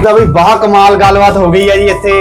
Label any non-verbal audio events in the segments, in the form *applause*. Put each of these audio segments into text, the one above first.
ਇਹਦਾ ਵੀ ਬਾਹ ਕਮਾਲ ਗੱਲਬਾਤ ਹੋ ਗਈ ਹੈ ਜੀ ਇੱਥੇ।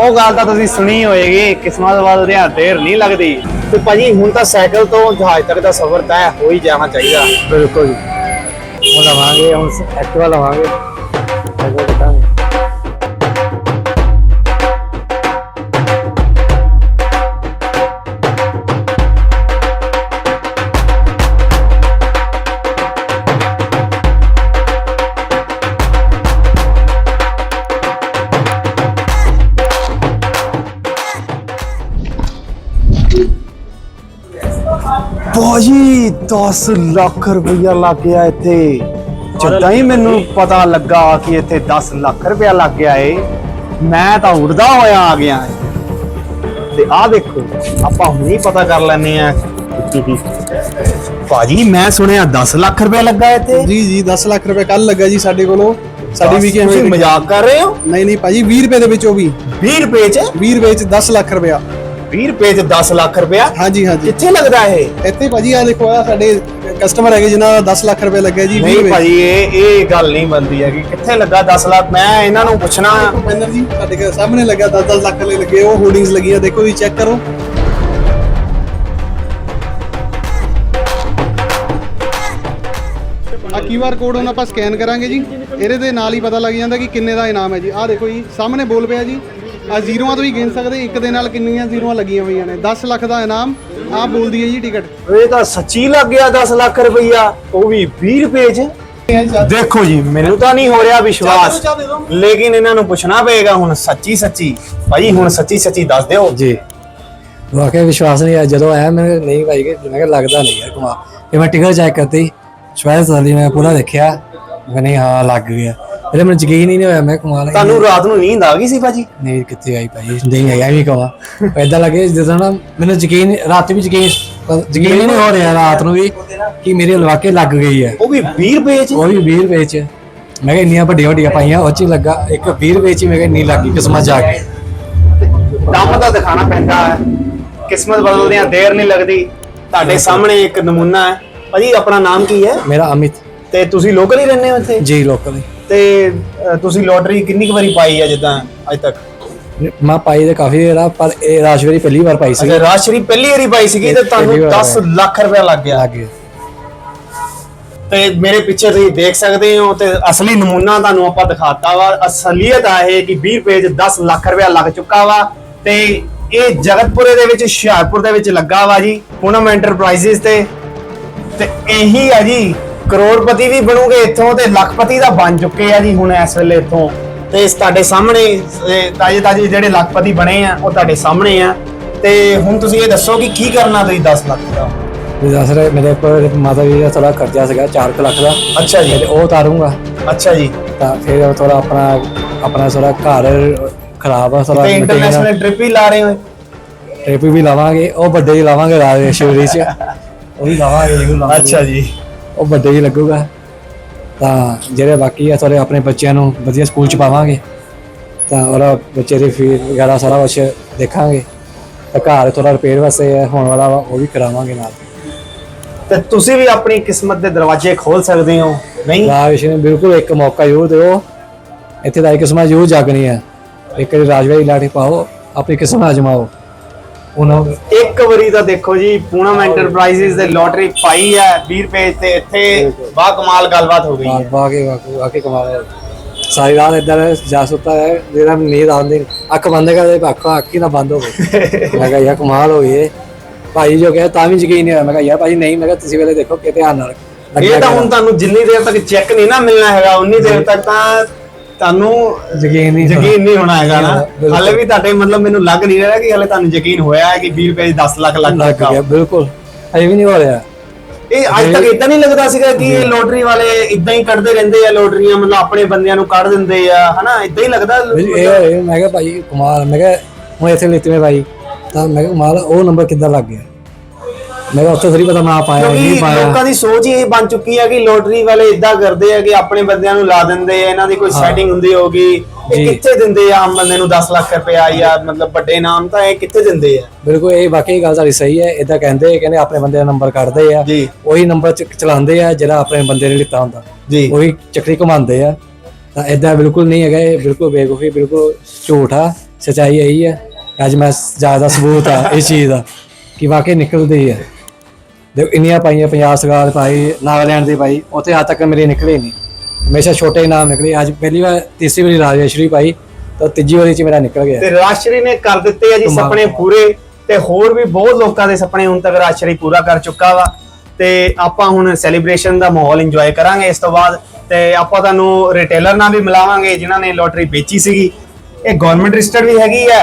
ਉਹ ਗੱਲ ਤਾਂ ਤੁਸੀਂ ਸੁਣੀ ਹੋਏਗੀ, ਕਿਸਮਤ ਵੱਲ ਧਿਆਨ ਦੇਰ ਨਹੀਂ ਲੱਗਦੀ। ਤੇ ਭਾਜੀ, ਹੁਣ ਤਾਂ ਸਾਈਕਲ ਤੋਂ ਜਹਾਜ਼ ਤੱਕ ਦਾ ਸਫ਼ਰ ਤੈਅ ਹੋ ਹੀ ਜਾਣਾ ਚਾਹੀਦਾ। ਬਿਲਕੁਲ ਉਹ ਲਵਾਂਗੇ, ਹੁਣ ਐਕਟਿਵਾ ਲਵਾਂਗੇ। ਅੱਗੇ ਭਾਜੀ 10 ਲੱਖ ਰੁਪਇਆ ਲੱਗ ਗਿਆ ਇੱਥੇ। ਜਦੋਂ ਹੀ ਮੈਨੂੰ ਪਤਾ ਲੱਗਾ ਕਿ ਇੱਥੇ 10 ਲੱਖ ਰੁਪਇਆ ਲੱਗ ਗਿਆ ਏ ਮੈਂ ਤਾਂ ਉੜਦਾ ਹੋਇਆ ਆ ਗਿਆ। ਤੇ ਆਹ ਦੇਖੋ ਆਪਾਂ ਹੁਣੀ ਪਤਾ ਕਰ ਲੈਨੇ ਆ। ਭਾਜੀ ਮੈਂ ਸੁਣਿਆ 10 ਲੱਖ ਰੁਪਇਆ ਲੱਗਾ ਇੱਥੇ। ਜੀ ਜੀ 10 ਲੱਖ ਰੁਪਏ ਕੱਲ ਲੱਗਾ ਜੀ ਸਾਡੇ ਕੋਲੋਂ। ਸਾਡੀ ਵੀ ਕਿਵੇਂ ਮਜ਼ਾਕ ਕਰ ਰਹੇ ਹੋ? ਨਹੀਂ ਨਹੀਂ ਭਾਜੀ 20 ਰੁਪਏ ਦੇ ਵਿੱਚੋਂ ਵੀ। 20 ਰੁਪਏ ਚ? 20 ਰੁਪਏ ਚ 10 ਲੱਖ ਰੁਪਇਆ 20 ਰੁਪਏ ਚ 10 ਲੱਖ ਰੁਪਇਆ। ਹਾਂਜੀ ਹਾਂਜੀ। ਕਿੱਥੇ ਲੱਗਦਾ ਇਹ? ਇੱਥੇ ਭਾਜੀ ਆ ਦੇਖੋ ਆ ਸਾਡੇ ਕਸਟਮਰ ਹੈਗੇ ਜਿਨ੍ਹਾਂ ਦਾ 10 ਲੱਖ ਰੁਪਏ ਲੱਗਿਆ ਜੀ 20 ਨਹੀਂ ਰੁਪਏ। ਭਾਜੀ ਇਹ ਇਹ ਗੱਲ ਨਹੀਂ ਬੰਦੀ ਹੈਗੀ। ਕਿੱਥੇ ਲੱਗਾ 10 ਲੱਖ? ਮੈਂ ਇਹਨਾਂ ਨੂੰ ਪੁੱਛਣਾ। ਭੁਪਿੰਦਰ ਜੀ ਸਾਡੇ ਘਰ ਸਾਹਮਣੇ ਲੱਗਾ 10 10 ਲੱਖ ਵਾਲੇ ਲੱਗੇ ਉਹ ਹੋਰਡਿੰਗਸ ਲੱਗੀਆਂ ਦੇਖੋ ਜੀ ਚੈੱਕ ਕਰੋ। ਆ ਕਿਊਆਰ ਕੋਡ ਹੁਣ ਆਪਾਂ ਸਕੈਨ ਕਰਾਂਗੇ ਜੀ। ਇਹਦੇ ਦੇ ਨਾਲ ਹੀ ਪਤਾ ਲੱਗ ਜਾਂਦਾ ਕਿ ਕਿੰਨੇ ਦਾ ਇਨਾਮ ਹੈ ਜੀ। ਆਹ ਦੇਖੋ ਜੀ ਸਾਹਮਣੇ ਬੋਲ ਪਿਆ ਜੀ। ਆ ਜ਼ੀਰੋਆਂ ਤੋਂ ਵੀ ਗਿਣ ਸਕਦੇ ਇੱਕ ਦੇ ਨਾਲ ਕਿੰਨੀਆਂ ਜ਼ੀਰੋਆਂ ਲੱਗੀਆਂ ਹੋਈਆਂ ਨੇ? 10 ਲੱਖ ਦਾ ਇਨਾਮ ਆਹ ਬੋਲਦੀ ਹੈ ਜੀ ਟਿਕਟ। ਇਹ ਤਾਂ ਸੱਚੀ ਲੱਗ ਗਿਆ 10 ਲੱਖ ਰੁਪਈਆ। ਉਹ ਵੀ 20 ਰੁਪਏ ਚ। ਦੇਖੋ ਜੀ ਮੈਨੂੰ ਤਾਂ ਨਹੀਂ ਹੋ ਰਿਹਾ ਵਿਸ਼ਵਾਸ। ਲੇਕਿਨ ਇਹਨਾਂ ਨੂੰ ਪੁੱਛਣਾ ਪਏਗਾ ਹੁਣ ਸੱਚੀ ਸੱਚੀ। ਭਾਈ ਹੁਣ ਸੱਚੀ ਸੱਚੀ ਦੱਸ ਦਿਓ। ਜੀ। ਵਾਕਿਆ ਵਿਸ਼ਵਾਸ ਨਹੀਂ ਆਇਆ। ਜਦੋਂ ਆਇਆ ਮੈਂ ਕਿਹਾ ਨਹੀਂ ਭਾਈ ਕਿ ਮੈਂ ਕਿਹਾ ਲੱਗਦਾ ਨਹੀਂ ਯਾਰ ਕਮਾ ਫਿਰ ਮੈਂ ਟਿਕਟ ਚੈੱਕ ਕਰਤੀ। ਸਵੈਸ ਵਾਲੀ ਮੈਂ ਪੂਰਾ ਦੇਖਿਆ। ਮੈਂ ਨਹੀਂ ਹਾਂ ਲੱਗ ਗਿਆ। ਫਿਰ ਮੈਨੂੰ ਯਕੀਨ ਹੀ ਨਹੀਂ ਹੋਇਆ ਮੈਂ ਕਮਾਲ ਤੁਹਾਨੂੰ ਰਾਤ ਨੂੰ ਨੀਂਦ ਆ ਗਈ ਸੀ ਭਾਜੀ? ਨਹੀਂ ਕਿੱਥੇ ਆਈ ਭਾਈ ਨਹੀਂ ਆਇਆ ਵੀ ਕਮਾ ਐਦਾਂ ਲੱਗੇ ਜਦੋਂ ਨਾ ਮੈਨੂੰ ਯਕੀਨ ਰਾਤ ਵੀ ਯਕੀਨ ਯਕੀਨ ਹੀ ਨਹੀਂ ਹੋ ਰਿਹਾ ਰਾਤ ਨੂੰ ਵੀ ਕਿ ਮੇਰੇ ਵਾਕਿਆ ਲੱਗ ਗਈ ਹੈ। ਉਹ ਵੀ 20 ਰੁਪਏ ਚ? ਉਹ ਵੀ 20 ਰੁਪਏ ਚ। ਮੈਂ ਕਿਹਾ ਇੰਨੀਆਂ ਵੱਡੀਆਂ ਵੱਡੀਆਂ ਪਾਈਆਂ ਉਹ ਚ ਹੀ ਲੱਗਾ। ਇੱਕ 20 ਰੁਪਏ ਚ ਹੀ ਮੈਂ ਕਿਹਾ ਇੰਨੀ ਲੱਗੀ ਕਿਸਮਤ ਜਾ ਕੇ। ਦਮ ਤਾਂ ਦਿਖਾਣਾ ਪੈਂਦਾ ਹੈ। ਕਿਸਮਤ ਬਦਲਦਿਆਂ ਦੇਰ ਨਹੀਂ ਲੱਗਦੀ। ਤੁਹਾਡੇ ਸਾਹਮਣੇ ਇੱਕ ਨਮੂਨਾ ਹੈ। ਭਾਜੀ ਆਪਣਾ ਨਾਮ ਕੀ ਹੈ? ਮੇਰਾ ਅਮਿਤ। ਤੇ ਤੁਸੀਂ ਲੋਕਲ ਹੀ ਰਹਿੰਦੇ ਹੋ ਇੱਥੇ? ਜੀ ਲੋਕਲ ਤੇ ਅ, ਤੁਸੀਂ ਲੋਟਰੀ ਕਿੰਨੀ ਕੁ ਵਾਰੀ ਪਾਈ ਹੈ ਜਿੱਦਾਂ ਅੱਜ ਤੱਕ? ਮੈਂ ਪਾਈ ਤੇ ਕਾਫੀ ਜਿਹੜਾ ਪਰ ਇਹ ਰਾਸ਼ਵਰੀ ਪਹਿਲੀ ਵਾਰ ਪਾਈ ਸੀ ਰਾਸ਼ਟਰੀ ਪਹਿਲੀ ਵਾਰੀ ਪਾਈ ਸੀਗੀ ਤੇ ਤੁਹਾਨੂੰ ਪਹਿਲੀ ਵਾਰ 10 ਲੱਖ ਰੁਪਏ ਲੱਗ ਗਿਆ। ਲੱਗ ਗਿਆ। ਤੇ ਮੇਰੇ ਪਿੱਛੇ ਤੁਸੀਂ ਦੇਖ ਸਕਦੇ ਹੋ ਤੇ ਅਸਲੀ ਨਮੂਨਾ ਤੁਹਾਨੂੰ ਆਪਾਂ ਦਿਖਾਤਾ ਵਾ। ਅਸਲੀਅਤ ਆ ਇਹ ਕਿ 20 ਰੁਪਏ 'ਚ 10 ਲੱਖ ਰੁਪਏ ਲੱਗ ਚੁੱਕਾ ਵਾ ਤੇ ਇਹ ਜਗਤਪੁਰੇ ਦੇ ਵਿੱਚ ਹੁਸ਼ਿਆਰਪੁਰ ਦੇ ਵਿੱਚ ਲੱਗਾ ਵਾ ਜੀ ਪੂਨਮ ਐਂਟਰਪ੍ਰਾਈਜ਼ਸ ਤੇ। ਤੇ ਇਹੀ ਆ ਜੀ ਕਰੋੜਪਤੀ ਵੀ ਬਣੂਗੇ ਇੱਥੋਂ ਤੇ ਲੱਖਪਤੀ ਦਾ ਬਣ ਚੁੱਕੇ ਆ ਜੀ ਹੁਣ ਇਸ ਵੇਲੇ ਇੱਥੋਂ। ਤੇ ਤੁਹਾਡੇ ਸਾਹਮਣੇ ਇਹ ਤਾਜੇ ਤਾਜੇ ਜਿਹੜੇ ਲੱਖਪਤੀ ਬਣੇ ਆ ਉਹ ਤੁਹਾਡੇ ਸਾਹਮਣੇ ਆ। ਤੇ ਹੁਣ ਤੁਸੀਂ ਇਹ ਦੱਸੋ ਕਿ ਕੀ ਕਰਨਾ ਤੁਸੀਂ 10 ਲੱਖ ਦਾ? ਵੀ ਦੱਸ ਰਹੇ ਮੇਰੇ ਕੋਲ ਮਾਤਾ ਜੀ ਦਾ ਥੋੜਾ ਖਰਚਾ ਸੀਗਾ 4 ਲੱਖ ਦਾ। ਅੱਛਾ ਜੀ। ਉਹ ਉਤਾਰੂੰਗਾ। ਅੱਛਾ ਜੀ। ਤਾਂ ਫਿਰ ਥੋੜਾ ਆਪਣਾ ਆਪਣਾ ਥੋੜਾ ਘਰ ਖਰਾਬ ਆ ਤੇ ਇੰਟਰਨੈਸ਼ਨਲ ਟ੍ਰਿਪ ਹੀ ਲਾ ਰਹੇ ਹੋ? ਟ੍ਰਿਪ ਵੀ ਲਾਵਾਂਗੇ ਉਹ ਵੱਡੇ ਹੀ ਲਾਵਾਂਗੇ ਰਾਜ ਸ਼ਿਵਰੀ ਚ। ਉਹ ਵੀ ਲਾਵਾਂਗੇ ਲਾਵਾਂਗੇ। ਜੀ। ਉਹ ਵੱਡੇ ਹੀ ਲੱਗੂਗਾ। ਤਾਂ ਜਿਹੜੇ ਬਾਕੀ ਆ ਥੋੜੇ ਆਪਣੇ ਬੱਚਿਆਂ ਨੂੰ ਵਧੀਆ ਸਕੂਲ ਚ ਪਾਵਾਂਗੇ। ਤਾਂ ਉਹਦਾ ਬੱਚੇ ਦੀ ਫੀਸ ਵਗੈਰਾ ਸਾਰਾ ਕੁਛ ਦੇਖਾਂਗੇ। ਤਾਂ ਘਰ ਥੋੜਾ ਰਿਪੇਅਰ ਵਾਸਤੇ ਹੋਣ ਵਾਲਾ ਵਾ ਉਹ ਵੀ ਕਰਾਵਾਂਗੇ ਨਾਲ। ਤੇ ਤੁਸੀਂ ਵੀ ਆਪਣੀ ਕਿਸਮਤ ਦੇ ਦਰਵਾਜ਼ੇ ਖੋਲ ਸਕਦੇ ਹੋ ਨਹੀਂ? ਰਾਜ ਨੇ ਬਿਲਕੁਲ ਇੱਕ ਮੌਕਾ ਜ਼ਰੂਰ ਦਿਓ। ਇੱਥੇ ਦਾ ਕਿਸਮਤ ਜ਼ਰੂਰ ਜਾਗਣੀ ਹੈ। ਇੱਕ ਰਾਜਵਾਈ ਲਾਠੀ ਪਾਓ ਆਪਣੀ ਕਿਸਮਤ ਅਜਮਾਓ। ਉਹਨਾਂ ਇੱਕ ਵਾਰੀ ਤਾਂ ਦੇਖੋ ਜੀ ਪੂਨਮ ਐਂਟਰਪ੍ਰਾਈਜ਼ਸ ਦੇ ਲੋਟਰੀ ਪਾਈ ਹੈ 20 ਰੁਪਏ ਤੇ ਇੱਥੇ ਬਾ ਕਮਾਲ ਗੱਲਬਾਤ ਹੋ ਗਈ। ਹੈ ਬਾਗੇ ਬਾਗੇ ਕਮਾਲ ਹੈ। ਸਾਰੀ ਰਾਤ ਇਦਾਂ ਜਾ ਸੁੱਤਾ ਹੈ ਜਿਹੜਾ ਨੀਂਦ ਆਉਂਦੀ। ਅੱਖ ਬੰਦ ਕਰਦੇ ਅੱਖ ਅੱਖ ਹੀ ਨਾ ਬੰਦ ਹੋਵੇ *laughs* ਮੈਂ ਕਿਹਾ ਯਾਰ ਕਮਾਲ ਹੋ ਗਈ ਭਾਈ ਜੋ ਕਹੇ ਤਾਂ ਵੀ ਯਕੀਨ ਨਹੀਂ ਹੋਇਆ। ਮੈਂ ਕਿਹਾ ਯਾਰ ਭਾਈ ਨਹੀਂ ਮੈਂ ਕਿਹਾ ਤੁਸੀਂ ਵੇਲੇ ਦੇਖੋ ਕਿ ਧਿਆਨ ਨਾਲ ਇਹ ਤਾਂ ਹੁਣ ਤੁਹਾਨੂੰ ਜਿੰਨੀ ਦੇਰ ਤੱਕ ਚੈੱਕ ਨਹੀਂ ਨਾ ਮਿਲਣਾ ਹੈਗਾ ਉਨੀ ਦੇਰ ਤੱਕ ਤਾਂ ਤੁਹਾਨੂੰ ਯਕੀਨ ਨਹੀਂ ਯਕੀਨ ਨਹੀਂ ਹੋਣਾ ਹੈਗਾ ਨਾ। ਹਾਲੇ ਵੀ ਤੁਹਾਡੇ ਮਤਲਬ ਮੈਨੂੰ ਲੱਗ ਨਹੀਂ ਰਿਹਾ ਕਿ ਹਾਲੇ ਤੁਹਾਨੂੰ ਯਕੀਨ ਹੋਇਆ ਹੈ ਕਿ 20 ਰੁਪਏ 'ਚ 10 ਲੱਖ ਲੱਗ ਗਿਆ ਬਿਲਕੁਲ। ਅਜੇ ਵੀ ਨਹੀਂ ਹੋ ਰਿਹਾ। ਇਹ ਅੱਜ ਤੱਕ ਇਦਾਂ ਨਹੀਂ ਲੱਗਦਾ ਸੀਗਾ ਕਿ ਇਹ ਲੋਟਰੀ ਵਾਲੇ ਇਦਾਂ ਹੀ ਕੱਢਦੇ ਰਹਿੰਦੇ ਆ ਲੋਟਰੀਆਂ ਮਤਲਬ ਆਪਣੇ ਬੰਦਿਆਂ ਨੂੰ ਕੱਢ ਦਿੰਦੇ ਆ ਹਨਾ? ਇਦਾਂ ਹੀ ਲੱਗਦਾ ਇਹ ਮੈਂ ਕਿਹਾ ਭਾਈ ਕਮਾਲ ਮੈਂ ਕਿਹਾ ਹੁਣ ਇੱਥੇ ਲਿੱਤੇ ਮੇ ਭਾਈ ਤਾਂ ਮੈਂ ਕਿਹਾ ਕਮਾਲ ਉਹ ਨੰਬਰ ਕਿੱਦਾਂ ਲੱਗ ਗਿਆ? ਮੈਂ ਕਿਹਾ ਉੱਥੇ ਥੋੜੀ ਪਤਾ ਮੈਂ ਪਾਇਆ ਨਹੀਂ ਕਿਉਂਕਿ ਪਾਇਆ। ਲੋਕਾਂ ਦੀ ਸੋਚ ਹੀ ਇਹ ਬਣ ਚੁੱਕੀ ਹੈ ਕਿ ਲੋਟਰੀ ਵਾਲੇ ਇਦਾਂ ਕਰਦੇ ਆ ਕਿ ਆਪਣੇ ਬੰਦਿਆਂ ਨੂੰ ਲਾ ਦਿੰਦੇ ਆ ਇਹਨਾਂ ਦੀ ਕੋਈ ਸੈਟਿੰਗ ਹੁੰਦੀ ਹੋਗੀ ਇਹ। ਕਿੱਥੇ ਦਿੰਦੇ ਆ ਆਮ ਬੰਦੇ ਨੂੰ 10 ਲੱਖ ਰੁਪਇਆ ਜਾਂ ਮਤਲਬ ਵੱਡੇ ਨਾਮ ਤਾਂ ਇਹ ਕਿੱਥੇ ਦਿੰਦੇ ਆ? ਬਿਲਕੁਲ ਇਹ ਵਾਕਈ ਗੱਲ ਸਾਡੀ ਸਹੀ ਹੈ ਇਦਾਂ ਕਹਿੰਦੇ ਕਹਿੰਦੇ ਆਪਣੇ ਬੰਦੇ ਦਾ ਨੰਬਰ ਕੱਢਦੇ ਆ ਜੀ। ਉਹੀ ਨੰਬਰ ਚ ਚਲਾਉਂਦੇ ਆ ਜਿਹੜਾ ਆਪਣੇ ਬੰਦੇ ਨੇ ਲਿੱਤਾ ਹੁੰਦਾ। ਜੀ। ਉਹੀ ਚੱਕਰੀ ਘੁਮਾਉਂਦੇ ਆ। ਤਾਂ ਇਦਾਂ ਬਿਲਕੁਲ ਨਹੀਂ ਹੈਗਾ ਇਹ ਬਿਲਕੁਲ ਬੇਵਕੂਫੀ ਬਿਲਕੁਲ ਝੂਠ ਆ ਸਚਾਈ ਇਹੀ ਹੈ ਅੱਜ ਮੈਂ ਜ਼ਿਆਦਾ ਸਬੂਤ ਆ ਇਸ ਚੀਜ਼ ਦਾ ਕਿ ਵਾਕਈ ਨਿਕਲਦੀ ਹੈ ਦੇਖੋ ਇੰਨੀਆਂ ਪਾਈਆਂ ਪੰਜਾਬ ਸਰਕਾਰ ਪਾਈ ਨਾਗਾਲੈਂਡ ਦੀ ਪਾਈ ਉੱਥੇ ਅੱਜ ਤੱਕ ਮੇਰੇ ਨਿਕਲੇ ਨਹੀਂ। ਹਮੇਸ਼ਾ ਛੋਟੇ ਹੀ ਨਾਮ ਨਿਕਲੇ ਅੱਜ ਪਹਿਲੀ ਵਾਰ ਤੀਸਰੀ ਵਾਰੀ ਰਾਜੇਸ਼ਵਰੀ ਪਾਈ ਤਾਂ ਤੀਜੀ ਵਾਰੀ ਚ ਮੇਰਾ ਨਿਕਲ ਗਿਆ। ਤੇ ਰਾਸ਼ਟਰੀ ਨੇ ਕਰ ਦਿੱਤੇ ਆ ਜੀ। ਸੁਪਨੇ ਪੂਰੇ ਤੇ ਹੋਰ ਵੀ ਬਹੁਤ ਲੋਕਾਂ ਦੇ ਸੁਪਨੇ ਹੁਣ ਤੱਕ ਰਾਸ਼ਟਰੀ ਪੂਰਾ ਕਰ ਚੁੱਕਾ ਵਾ। ਤੇ ਆਪਾਂ ਹੁਣ ਸੈਲੀਬ੍ਰੇਸ਼ਨ ਦਾ ਮਾਹੌਲ ਇੰਜੋਏ ਕਰਾਂਗੇ ਇਸ ਤੋਂ ਬਾਅਦ ਤੇ ਆਪਾਂ ਤੁਹਾਨੂੰ ਰਿਟੇਲਰ ਨਾਲ ਵੀ ਮਿਲਾਵਾਂਗੇ ਜਿਨ੍ਹਾਂ ਨੇ ਲੋਟਰੀ ਵੇਚੀ ਸੀਗੀ। ਇਹ ਗਵਰਨਮੈਂਟ ਰਜਿਸਟਰਡ ਵੀ ਹੈਗੀ ਆ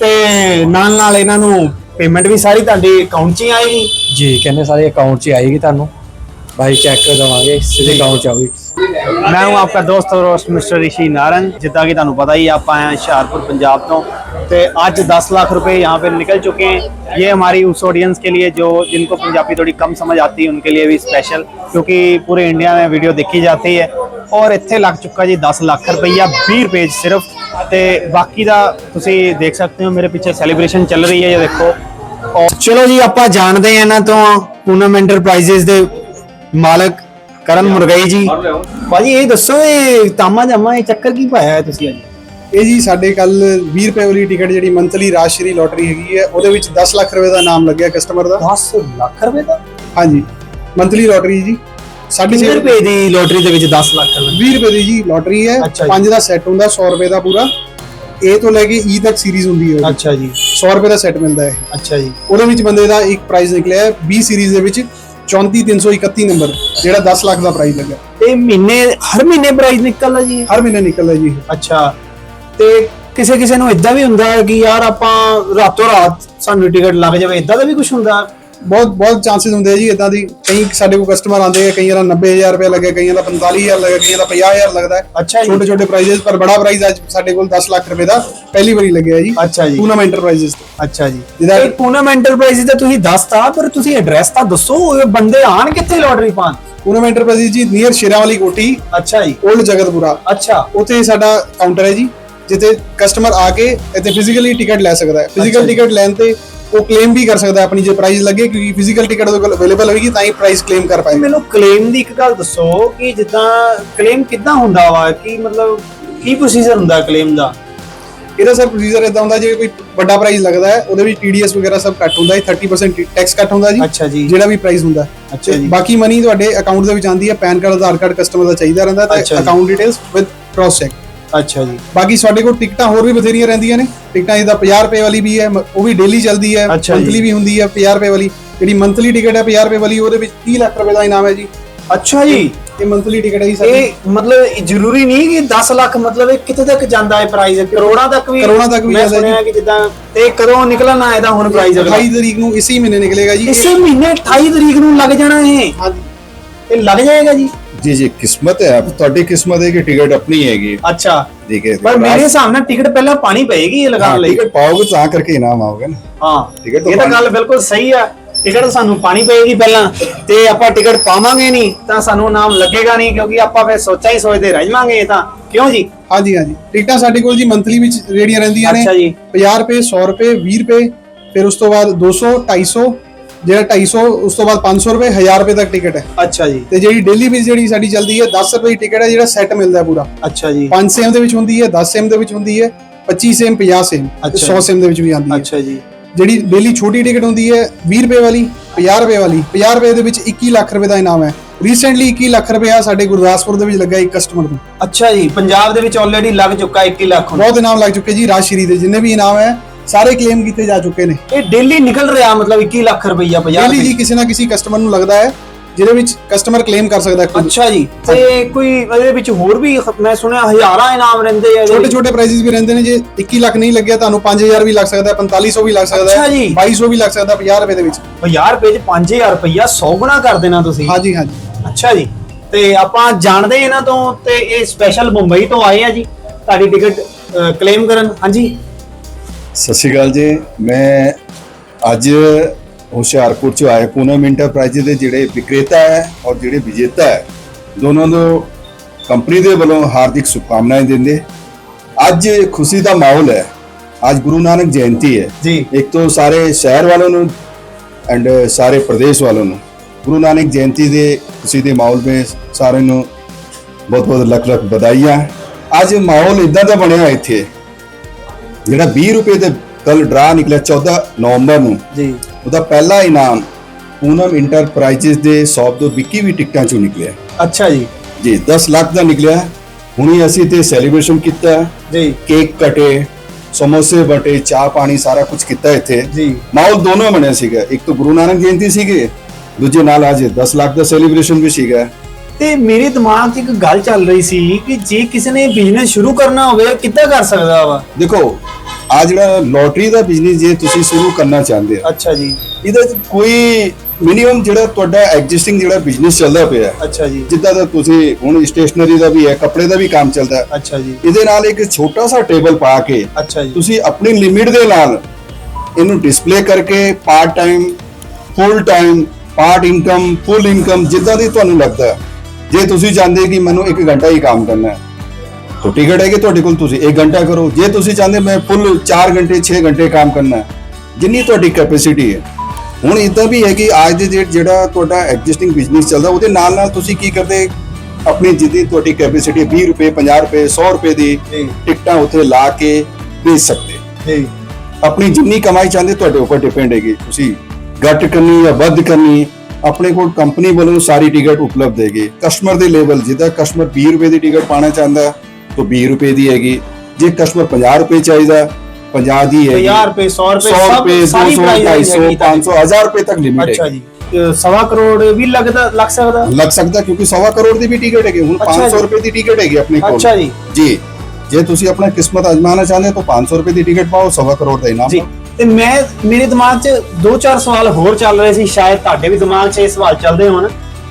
ਤੇ ਨਾਲ ਨਾਲ ਇਹਨਾਂ ਨੂੰ ਪੇਮੈਂਟ ਵੀ ਸਾਰੀ ਤੁਹਾਡੇ ਅਕਾਊਂਟ 'ਚ ਹੀ ਆਏਗੀ ਜੀ ਕਹਿੰਦੇ ਸਾਰੇ ਅਕਾਊਂਟ 'ਚ ਹੀ ਆਏਗੀ ਤੁਹਾਨੂੰ ਬਾਈ ਚੈੱਕ ਦਵਾਂਗੇ ਸਿੱਧੇ ਅਕਾਊਂਟ 'ਚ ਆਊਗੀ ਮੈਂ ਹੂੰ ਆਪਕਾ ਦੋਸਤ ਔਰ ਹੋਸਟ ਮਿਸਟਰ ਰਿਸ਼ੀ नारंग जितना कि ਤੁਹਾਨੂੰ पता ही है, आप आए हैं हुशियारपुर पंजाब तो ਤੇ ਅੱਜ 10 लाख रुपए यहाँ पे निकल चुके हैं ये हमारी उस ऑडियंस के लिए जो जिनको पंजाबी थोड़ी कम समझ आती है उनके लिए भी स्पेशल क्योंकि पूरे इंडिया में वीडियो देखी जाती है ਔਰ ਇੱਥੇ ਲੱਗ ਚੁੱਕਾ ਜੀ 10 ਲੱਖ ਰੁਪਈਆ 20 ਰੁਪਏ 'ਚ ਸਿਰਫ। ਤੇ ਬਾਕੀ ਦਾ ਤੁਸੀਂ ਦੇਖ ਸਕਦੇ ਹੋ ਮੇਰੇ ਪਿੱਛੇ ਸੈਲੀਬ੍ਰੇਸ਼ਨ ਚੱਲ ਰਹੀ ਹੈ ਇਹ ਦੇਖੋ। ਔਰ ਚਲੋ ਜੀ ਆਪਾਂ ਜਾਣਦੇ ਹਾਂ ਇਹਨਾਂ ਤੋਂ ਪੂਨਮ ਐਂਟਰਪ੍ਰਾਈਜ਼ਸ ਦੇ ਮਾਲਕ ਕਰਨ ਮੁਰਗਈ ਜੀ। ਭਾਜੀ ਇਹ ਦੱਸੋ ਇਹ ਤਾਮਾ ਜਾਮਾ ਇਹ ਚੱਕਰ ਕੀ ਪਾਇਆ ਹੈ ਤੁਸੀਂ ਅੱਜ? ਇਹ ਜੀ ਸਾਡੇ ਕੱਲ 20 ਰੁਪਏ ਵਾਲੀ ਟਿਕਟ ਜਿਹੜੀ ਮੰਥਲੀ ਰਾਸ਼ਟਰੀ ਲੋਟਰੀ ਹੈਗੀ ਹੈ ਉਹਦੇ ਵਿੱਚ 10 ਲੱਖ ਰੁਪਏ ਦਾ ਨਾਮ ਲੱਗਿਆ ਕਸਟਮਰ ਦਾ। 10 ਲੱਖ ਰੁਪਏ ਦਾ? ਹਾਂਜੀ ਮੰਥਲੀ ਲੋਟਰੀ ਜੀ। ਸਾਢੇ ਛੇ ਕਿੰਨੇ ਰੁਪਏ ਦੀ ਲੋਟਰੀ ਦੇ ਵਿੱਚ 10 ਲੱਖ ਰੁਪਏ? 20 ਰੁਪਏ ਦੀ ਜੀ ਲੋਟਰੀ ਹੈ। ਅੱਛਾ ਜੀ। ਦਾ ਸੈੱਟ ਹੁੰਦਾ 100 ਰੁਪਏ ਦਾ ਪੂਰਾ। A ਤੋਂ ਲੈ ਕੇ E ਤੱਕ ਸੀਰੀਜ਼ ਹੁੰਦੀ ਹੈ। ਅੱਛਾ ਜੀ। 100 ਰੁਪਏ ਦਾ ਸੈੱਟ ਮਿਲਦਾ ਹੈ। ਅੱਛਾ ਜੀ। ਉਹਦੇ ਵਿੱਚ ਬੰਦੇ ਦਾ ਇੱਕ ਪ੍ਰਾਈਜ਼ ਨਿਕਲਿਆ ਹੈ B ਸੀਰੀਜ਼ ਦੇ ਵਿੱਚ 34331 ਨੰਬਰ ਜਿਹੜਾ 10 ਲੱਖ ਦਾ ਪ੍ਰਾਈਜ਼ ਲੱਗਾ ਇਹ ਮਹੀਨੇ ਹਰ ਮਹੀਨੇ ਪ੍ਰਾਈਜ਼ ਨਿਕਲਦਾ ਜੀ? ਹਰ ਮਹੀਨੇ ਨਿਕਲਦਾ ਜੀ ਅੱਛਾ। ਤੇ ਕਿਸੇ ਕਿਸੇ ਨੂੰ ਇਦਾਂ ਵੀ ਹੁੰਦਾ ਹੈ ਕਿ ਯਾਰ ਆਪਾਂ ਰਾਤੋਂ ਰਾਤ ਸਾਨੂੰ ਟਿਕਟ ਲੱਗ ਜਾਵੇ ਇਦਾਂ ਦਾ ਵੀ ਕੁਝ ਹੁੰਦਾ? ਬਹੁਤ ਬਹੁਤ ਚਾਂਸਸ ਹੁੰਦੇ ਆ ਜੀ ਇਦਾਂ ਦੀ ਕਈ ਸਾਡੇ ਕੋਲ ਕਸਟਮਰ ਆਉਂਦੇ ਆ ਕਈਆਂ ਦਾ 90000 ਰੁਪਏ ਲੱਗੇ ਕਈਆਂ ਦਾ 45000 ਲੱਗਾ ਕਈਆਂ ਦਾ 50000 ਲੱਗਦਾ ਹੈ। ਅੱਛਾ ਜੀ। ਛੋਟੇ ਛੋਟੇ ਪ੍ਰਾਈਜ਼ਸ ਪਰ ਬੜਾ ਪ੍ਰਾਈਜ਼ ਅੱਜ ਸਾਡੇ ਕੋਲ 10 ਲੱਖ ਰੁਪਏ ਦਾ ਪਹਿਲੀ ਵਾਰੀ ਲੱਗਿਆ ਜੀ ਅੱਛਾ ਜੀ। ਪੂਨਮ ਐਂਟਰਪ੍ਰਾਈਜ਼ਸ ਅੱਛਾ ਜੀ। ਜਿਹਦਾ- ਇਹ ਪੂਨਮ ਐਂਟਰਪ੍ਰਾਈਜ਼ ਦਾ ਤੁਸੀਂ ਦੱਸਤਾ ਪਰ ਤੁਸੀਂ ਐਡਰੈਸ ਤਾਂ ਦੱਸੋ ਇਹ ਬੰਦੇ ਆਣ ਕਿੱਥੇ ਲੋਟਰੀ ਪਾਣ ਪੂਨਮ ਐਂਟਰਪ੍ਰਾਈਜ਼ਸ ਜੀ ਨੀਅਰ ਸ਼ੇਰਾਂ ਵਾਲੀ ਕੋਠੀ ਅੱਛਾ ਜੀ। 올ਡ ਜਗਤਪੁਰਾ। ਅੱਛਾ। ਉੱਥੇ ਸਾਡਾ ਕਾਊਂਟਰ ਹੈ ਜੀ ਜਿੱਥੇ ਕਸਟਮਰ ਆ ਕੇ ਇੱਥੇ ਫਿਜ਼ੀਕਲੀ ਟਿਕਟ ਲੈ ਸਕਦਾ ਹੈ। ਫਿਜ਼ੀਕਲ ਟਿਕਟ ਲੈਣ ਤੇ ਉਹ ਕਲੇਮ ਵੀ ਕਰ ਸਕਦਾ ਆਪਣੀ ਜੇ ਪ੍ਰਾਈਸ ਲੱਗੇ ਕਿਉਂਕਿ ਫਿਜ਼ੀਕਲ ਟਿਕਟ ਉਹਦੇ ਕੋਲ ਅਵੇਲੇਬਲ ਹੋਏਗੀ ਤਾਂ ਹੀ ਪ੍ਰਾਈਸ ਕਲੇਮ ਕਰ ਪਾਏਗਾ। ਮੈਨੂੰ ਕਲੇਮ ਦੀ ਇੱਕ ਗੱਲ ਦੱਸੋ ਕਿ ਜਿੱਦਾਂ ਕਲੇਮ ਕਿੱਦਾਂ ਹੁੰਦਾ ਵਾ? ਕਿ ਮਤਲਬ ਕੀ ਪ੍ਰੋਸੀਜਰ ਹੁੰਦਾ ਕਲੇਮ ਦਾ? ਇਹਦਾ ਸਰ ਪ੍ਰੋਸੀਜਰ ਇਦਾਂ ਹੁੰਦਾ ਜੇ ਕੋਈ ਵੱਡਾ ਪ੍ਰਾਈਸ ਲੱਗਦਾ ਹੈ ਉਹਦੇ ਵਿੱਚ ਟੀਡੀਐਸ ਵਗੈਰਾ ਸਭ ਕੱਟ ਹੁੰਦਾ ਹੈ 30% ਟੈਕਸ ਕੱਟ ਹੁੰਦਾ ਜੀ ਅੱਛਾ ਜੀ। ਜਿਹੜਾ ਵੀ ਪ੍ਰਾਈਸ ਹੁੰਦਾ। ਅੱਛਾ ਜੀ। ਬਾਕੀ ਮਨੀ ਤੁਹਾਡੇ ਅਕਾਊਂਟ ਦੇ ਵਿੱਚ ਆਂਦੀ ਹੈ PAN card Aadhaar card customer ਦਾ ਚਾਹੀਦਾ ਰਹਿੰਦਾ ਤੇ। Account details with cross check ਅੱਛਾ ਜੀ। ਬਾਕੀ ਸਾਡੇ ਕੋਲ ਟਿਕਟਾਂ ਹੋਰ ਵੀ ਬਥੇਰੀਆਂ ਰਹਿੰਦੀਆਂ ਨੇ। ਟਿਕਟਾਂ ਜਿਹਦਾ 50 ਰੁਪਏ ਵਾਲੀ ਵੀ ਹੈ ਮ- ਉਹ ਵੀ ਡੇਲੀ ਚੱਲਦੀ ਹੈ। ਅੱਛਾ ਜੀ। ਮੰਥਲੀ ਵੀ ਹੁੰਦੀ ਹੈ 50 ਰੁਪਏ ਵਾਲੀ। ਜਿਹੜੀ ਮੰਥਲੀ ਟਿਕਟ ਹੈ 50 ਰੁਪਏ ਵਾਲੀ ਉਹਦੇ ਵਿੱਚ 30 ਲੱਖ ਰੁਪਏ ਦਾ ਇਨਾਮ ਹੈ ਜੀ। ਅੱਛਾ ਜੀ। ਇਹ ਮੰਥਲੀ ਟਿਕਟ ਹੈ ਜੀ ਸਾਡੀ। ਇਹ ਮਤਲਬ ਇਹ ਜ਼ਰੂਰੀ ਨਹੀਂ ਕਿ 10 ਲੱਖ ਮਤਲਬ ਇਹ ਕਿੱਥੇ ਤੱਕ ਜਾਂਦਾ ਹੈ ਪ੍ਰਾਈਸ ਕਰੋੜਾਂ ਤੱਕ ਵੀ ਕਰੋੜਾਂ ਤੱਕ ਵੀ ਮੈਂ ਜਾਂਦਾ ਜੀ। ਸੁਣਿਆ ਕਿ ਜਿੱਦਾਂ ਤੇ ਕਦੋਂ ਨਿਕਲਣਾ ਇਹਦਾ ਹੁਣ ਅਗਲਾ? 28 ਤਰੀਕ ਨੂੰ ਇਸੇ ਮਹੀਨੇ ਨਿਕਲੇਗਾ ਜੀ। ਇਸੇ ਮਹੀਨੇ 28 ਤਰੀਕ ਨੂੰ ਲੱਗ ਜਾਣਾ ਇਹ। ਹਾਂਜੀ। ਇਹ ਲੱਗ ਜਾਏਗਾ ਜੀ। ਜੀ ਜੀ ਕਿਸਮਤ ਹੈ। ਆਪ ਤੁਹਾਡੀ ਕਿਸਮਤ ਹੈ ਕਿ ਟਿਕਟ ਆਪਣੀ ਹੈਗੀ ਅੱਛਾ। ਠੀਕ ਹੈ ਪਰ ਮੇਰੇ ਹਿਸਾਬ ਨਾਲ ਟਿਕਟ ਪਹਿਲਾਂ ਪਾਣੀ ਪਏਗੀ ਇਹ ਲਗਾਉਣ ਲਈ। ਟਿਕਟ ਪਾਓਗੇ ਤਾਂ ਕਰਕੇ ਇਨਾਮ ਆਓਗੇ ਨਾ। ਹਾਂ। ਟਿਕਟ ਇਹ ਤਾਂ ਗੱਲ ਬਿਲਕੁਲ ਸਹੀ ਆ। ਟਿਕਟ ਸਾਨੂੰ ਪਾਣੀ ਪਏਗੀ ਪਹਿਲਾਂ ਤੇ ਆਪਾਂ ਟਿਕਟ ਪਾਵਾਂਗੇ ਨਹੀਂ ਤਾਂ ਸਾਨੂੰ ਨਾਮ ਲੱਗੇਗਾ ਨਹੀਂ ਕਿਉਂਕਿ ਆਪਾਂ ਫਿਰ ਸੋਚਾਂ ਹੀ ਸੋਚਦੇ ਰਹਿ ਜਾਵਾਂਗੇ ਇਹ ਤਾਂ। ਕਿਉਂ ਜੀ? ਹਾਂਜੀ ਹਾਂਜੀ। ਟਿਕਟਾਂ ਸਾਡੇ ਕੋਲ ਜੀ ਮੰਥਲੀ ਵਿੱਚ ਰੇੜੀਆਂ ਰਹਿੰਦੀਆਂ ਨੇ। ਅੱਛਾ ਜੀ। 50 ਰੁਪਏ 100 ਰੁਪਏ 20 ਰੁਪਏ ਫਿਰ ਉਸ ਤੋਂ ਬਾਅਦ 200 250 ਜਿਹੜਾ 250 ਉਸ ਤੋਂ ਬਾਅਦ 500 ਰੁਪਏ 1000 ਰੁਪਏ ਤੱਕ ਟਿਕਟ ਹੈ। ਅੱਛਾ ਜੀ। ਤੇ ਜਿਹੜੀ ਡੇਲੀ ਵਿੱਚ ਜਿਹੜੀ ਸਾਡੀ ਚੱਲਦੀ ਹੈ 10 ਰੁਪਏ ਦੀ ਟਿਕਟ ਹੈ ਜਿਹੜਾ ਸੈੱਟ ਮਿਲਦਾ ਹੈ ਪੂਰਾ। ਅੱਛਾ ਜੀ। 5 ਸੇਮ ਦੇ ਵਿੱਚ ਹੁੰਦੀ ਹੈ 10 ਸੇਮ ਦੇ ਵਿੱਚ ਹੁੰਦੀ ਹੈ 25 ਸੇਮ 50 ਸੇਮ ਤੇ ਅੱਛਾ 100 ਸੇਮ ਦੇ ਵਿੱਚ ਵੀ ਆਉਂਦੀ ਹੈ। ਅੱਛਾ ਜੀ। ਜਿਹੜੀ ਡੇਲੀ ਛੋਟੀ ਟਿਕਟ ਹੁੰਦੀ ਹੈ 20 ਰੁਪਏ ਵਾਲੀ 50 ਰੁਪਏ ਵਾਲੀ 50 ਰੁਪਏ ਦੇ ਵਿੱਚ 21 ਲੱਖ ਰੁਪਏ ਦਾ ਇਨਾਮ ਹੈ। ਰੀਸੈਂਟਲੀ 21 ਲੱਖ ਰੁਪਏ ਸਾਡੇ ਗੁਰਦਾਸਪੁਰ ਦੇ ਵਿੱਚ ਲੱਗਾ ਇੱਕ ਕਸਟਮਰ ਨੂੰ। ਅੱਛਾ ਜੀ ਪੰਜਾਬ ਦੇ ਵਿੱਚ ਆਲਰੇਡੀ ਲੱਗ ਚੁੱਕਾ 21 ਲੱਖ। ਬਹੁਤ ਇਨਾਮ ਲੱਗ ਚੁੱਕੇ ਜੀ ਰਾਜਸ਼ਰੀ ਦੇ ਜਿੰਨੇ ਵੀ ਇਨਾਮ ਹੈ ਸਾਰੇ ਕਲੇਮ ਕੀਤੇ ਜਾ ਚੁੱਕੇ ਨੇ। ਇਹ ਡੇਲੀ ਨਿਕਲ ਰਿਹਾ ਮਤਲਬ 21 ਲੱਖ ਰੁਪਈਆ 50 ਡੇਲੀ ਜੀ ਕਿਸੇ ਨਾ ਕਿਸੇ ਕਸਟਮਰ ਨੂੰ ਲੱਗਦਾ ਹੈ ਜਿਹਦੇ ਵਿੱਚ ਕਸਟਮਰ ਕਲੇਮ ਕਰ ਸਕਦਾ ਹੈ ਅੱਛਾ ਜੀ ਤੇ ਕੋਈ ਇਹਦੇ ਵਿੱਚ ਹੋਰ ਵੀ ਮੈਂ ਸੁਣਿਆ ਹਜ਼ਾਰਾਂ ਇਨਾਮ ਰਹਿੰਦੇ ਆ ਛੋਟੇ। ਛੋਟੇ ਪ੍ਰਾਈਸਿਸ ਵੀ ਰਹਿੰਦੇ ਨੇ ਜੇ 21 ਲੱਖ ਨਹੀਂ ਲੱਗਿਆ ਤੁਹਾਨੂੰ 5000 ਵੀ ਲੱਗ ਸਕਦਾ ਹੈ 4500 ਵੀ ਲੱਗ ਸਕਦਾ ਅੱਛਾ ਹੈ ਜੀ। 2200 ਵੀ ਲੱਗ ਸਕਦਾ 50 ਰੁਪਏ ਦੇ ਵਿੱਚ। 50 ਰੁਪਏ ਚ 5000 ਰੁਪਇਆ 100 ਗੁਣਾ ਕਰ ਦੇਣਾ ਤੁਸੀਂ। ਹਾਂਜੀ ਹਾਂਜੀ। ਅੱਛਾ ਜੀ ਤੇ ਆਪਾਂ ਜਾਣਦੇ ਇਹਨਾਂ ਤੋਂ ਤੇ ਇਹ ਸਪੈਸ਼ਲ ਮੁੰਬਈ ਤੋਂ ਆਏ ਆ ਜੀ ਤੁਹਾਡੀ ਟਿਕਟ ਕਲੇਮ ਕਰਨ। ਹਾਂਜੀ। ਸਤਿ ਸ਼੍ਰੀ ਅਕਾਲ ਜੀ। ਮੈਂ ਅੱਜ ਹੁਸ਼ਿਆਰਪੁਰ ਚ ਆਇਆ ਪੂਨਮ ਇੰਟਰਪ੍ਰਾਈਜ਼ ਦੇ ਜਿਹੜੇ ਵਿਕਰੇਤਾ ਹੈ ਔਰ ਜਿਹੜੇ ਵਿਜੇਤਾ ਹੈ ਦੋਨੋਂ ਨੂੰ ਕੰਪਨੀ ਦੇ ਵੱਲੋਂ ਹਾਰਦਿਕ ਸ਼ੁਭਕਾਮਨਾਵਾਂ ਦਿੰਦੇ। ਅੱਜ ਖੁਸ਼ੀ ਦਾ ਮਾਹੌਲ ਹੈ। ਅੱਜ ਗੁਰੂ ਨਾਨਕ ਜਯੰਤੀ ਹੈ। ਜੀ। ਇੱਕ ਤੋਂ ਸਾਰੇ ਸ਼ਹਿਰ ਵਾਲੋਂ ਨੂੰ ਐਂਡ ਸਾਰੇ ਪ੍ਰਦੇਸ਼ ਵਾਲੋਂ ਨੂੰ ਗੁਰੂ ਨਾਨਕ ਜਯੰਤੀ ਦੇ ਖੁਸ਼ੀ ਦੇ ਮਾਹੌਲ ਵਿੱਚ ਸਾਰਿਆਂ ਨੂੰ ਬਹੁਤ ਬਹੁਤ ਲੱਖ ਲੱਖ ਵਧਾਈਆਂ। ਅੱਜ ਮਾਹੌਲ ਇਦਾਂ ਦਾ ਬਣਿਆ ਇੱਥੇ। ਜਿਹੜਾ 20 ਰੁਪਏ ਦੇ ਕੱਲ ਡਰਾ ਨਿਕਲਿਆ 14 ਨਵੰਬਰ ਨੂੰ। ਜੀ। ਉਹਦਾ ਪਹਿਲਾ ਇਨਾਮ ਪੂਨਮ ਇੰਟਰਪ੍ਰਾਈਜ਼ਸ ਦੇ ਸ਼ਾਪ ਤੋਂ ਵਿਕੀ ਵੀ ਟਿਕਟਾਂ ਚੋਂ ਨਿਕਲਿਆ। ਅੱਛਾ ਜੀ। ਜੀ 10 ਲੱਖ ਦਾ ਨਿਕਲਿਆ। ਹੁਣੀ ਅਸੀਂ ਤੇ ਸੈਲੀਬ੍ਰੇਸ਼ਨ ਕੀਤਾ ਜੀ। ਕੇਕ ਕਟੇ ਸਮੋਸੇ ਬਟੇ ਚਾਹ ਪਾਣੀ ਸਾਰਾ ਕੁਝ ਕੀਤਾ ਇੱਥੇ। ਜੀ। ਮਾਹੌਲ ਦੋਨੋਂ ਬਣਿਆ ਸੀਗਾ। ਇੱਕ ਤਾਂ ਗੁਰੂ ਨਾਨਕ ਜਯੰਤੀ ਸੀਗੇ ਦੂਜੇ ਨਾਲ ਅੱਜ 10 ਲੱਖ ਦਾ ਸੈਲੀਬ੍ਰੇਸ਼ਨ ਵੀ ਸੀਗਾ। ਤੇ ਮੇਰੇ ਦਿਮਾਗ 'ਚ ਇੱਕ ਗੱਲ ਚੱਲ ਰਹੀ ਸੀ ਕਿ ਜੇ ਕਿਸੇ ਨੇ ਬਿਜ਼ਨਸ ਸ਼ੁਰੂ ਕਰਨਾ ਹੋਵੇ ਕਿੱਦਾਂ ਕਰ ਸਕਦਾ ਵਾ? ਦੇਖੋ ਆ ਜਿਹੜਾ ਲੋਟਰੀ ਦਾ ਬਿਜ਼ਨਸ ਜੇ ਤੁਸੀਂ ਸ਼ੁਰੂ ਕਰਨਾ ਚਾਹੁੰਦੇ ਹੋ ਅੱਛਾ ਜੀ। ਇਹਦੇ 'ਚ ਕੋਈ ਮਿਨੀਮਮ ਜਿਹੜਾ ਤੁਹਾਡਾ ਐਗਜ਼ਿਸਟਿੰਗ ਜਿਹੜਾ ਬਿਜ਼ਨਸ ਚੱਲਦਾ ਪਿਆ ਹੈ, ਅੱਛਾ ਜੀ। ਜਿੱਦਾਂ ਦਾ ਤੁਸੀਂ ਹੁਣ ਸਟੇਸ਼ਨਰੀ ਦਾ ਵੀ ਹੈ ਕੱਪੜੇ ਦਾ ਵੀ ਕੰਮ ਚੱਲਦਾ ਹੈ। ਅੱਛਾ ਜੀ। ਇਹਦੇ ਨਾਲ ਇੱਕ ਛੋਟਾ ਸਾ ਟੇਬਲ ਪਾ ਕੇ ਅੱਛਾ ਜੀ। ਤੁਸੀਂ ਆਪਣੀ ਲਿਮਿਟ ਦੇ ਨਾਲ ਇਹਨੂੰ ਡਿਸਪਲੇ ਕਰਕੇ part time full time part income full income ਜਿੱਦਾਂ ਦੀ ਤੁਹਾਨੂੰ ਲੱਗਦਾ ਹੈ। ਜੇ ਤੁਸੀਂ ਚਾਹੁੰਦੇ ਕਿ ਮੈਨੂੰ 1 ਘੰਟਾ ਹੀ ਕੰਮ ਕਰਨਾ ਹੈ ਤਾਂ ਟਿਕਟ ਹੈ ਕਿ ਤੁਹਾਡੇ ਕੋਲ ਤੁਸੀਂ 1 ਘੰਟਾ ਕਰੋ। ਜੇ ਤੁਸੀਂ ਚਾਹੁੰਦੇ ਮੈਂ ਫੁੱਲ 4 ਘੰਟੇ 6 ਘੰਟੇ ਕੰਮ ਕਰਨਾ ਹੈ ਜਿੰਨੀ ਤੁਹਾਡੀ ਕੈਪੈਸਿਟੀ ਹੈ। ਹੁਣ ਇਦਾਂ ਵੀ ਹੈ ਕਿ ਅੱਜ ਦੇ ਡੇਟ ਜਿਹੜਾ ਤੁਹਾਡਾ ਐਗਜ਼ਿਸਟਿੰਗ ਬਿਜ਼ਨਸ ਚੱਲਦਾ ਉਹਦੇ ਨਾਲ ਨਾਲ ਤੁਸੀਂ ਕੀ ਕਰਦੇ? ਆਪਣੀ ਜਿੱਦੀ ਤੁਹਾਡੀ ਕੈਪੈਸਿਟੀ 20 ਰੁਪਏ 50 ਰੁਪਏ 100 ਰੁਪਏ ਦੀ। ਟਿਕਟਾਂ ਉੱਥੇ ਲਾ ਕੇ ਵੇਚ ਸਕਦੇ। ਆਪਣੀ ਜਿੰਨੀ ਕਮਾਈ ਚਾਹੁੰਦੇ ਤੁਹਾਡੇ ਉੱਪਰ ਡਿਪੈਂਡ ਹੈਗੀ। ਤੁਸੀਂ ਘੱਟ ਕਰਨੀ ਜਾਂ ਵੱਧ ਕਰਨੀ ਆਪਣੇ ਕੋਲ ਕੰਪਨੀ ਵੱਲੋਂ ਸਾਰੀ ਟਿਕਟ ਉਪਲਬਧ ਹੈਗੀ। ਕਸਟਮਰ ਦੇ ਲੈਵਲ ਜਿੱਦਾਂ ਕਸਟਮਰ 20 ਰੁਪਏ ਦੀ ਟਿਕਟ ਪਾਣਾ ਚਾਹੁੰਦਾ ਤਾਂ 20 ਰੁਪਏ ਦੀ ਹੈਗੀ। ਜੇ ਕਸਟਮਰ 50 ਰੁਪਏ ਚਾਹੀਦਾ 50 ਦੀ ਹੈਗੀ। 50 ਰੁਪਏ 100 ਰੁਪਏ 100 ਸਭ ਰੁਪਏ ਸਾਰੀ 200 price 250 ਹੈਗੀ 500 1000 ਰੁਪਏ ਤੱਕ ਲਿਮਿਟ ਅੱਛਾ ਹੈ ਜੀ। ਤੇ ਸਵਾ ਕਰੋੜ ਵੀ ਲੱਗਦਾ ਲੱਗ ਸਕਦਾ? ਲੱਗ ਸਕਦਾ ਕਿਉਂਕਿ ਸਵਾ ਕਰੋੜ ਦੀ ਵੀ ਟਿਕਟ ਹੈਗੀ। ਹੁਣ ਅੱਛਾ 500 ਜੀ। ਰੁਪਏ ਦੀ ਟਿਕਟ ਹੈਗੀ ਆਪਣੇ ਕੋਲ। ਅੱਛਾ ਜੀ। ਜੀ। ਜੇ ਤੁਸੀਂ ਆਪਣਾ ਕਿਸਮਤ ਅਜਮਾਉਣਾ ਚਾਹੁੰਦੇ ਹੋ ਤਾਂ 500 ਰੁਪਏ ਦੀ ਟਿਕਟ ਪਾਓ ਸਵਾ ਕਰੋੜ ਦਾ ਇਨਾਮ ਜੀ। ਪਾਓ। ਤੇ ਮੈਂ ਮੇਰੇ ਦਿਮਾਗ 'ਚ ਦੋ ਚਾਰ ਸਵਾਲ ਹੋਰ ਚੱਲ ਰਹੇ ਸੀ ਸ਼ਾਇਦ ਤੁਹਾਡੇ ਵੀ ਦਿਮਾਗ 'ਚ ਇਹ ਸਵਾਲ ਚੱਲਦੇ ਹੋਣ।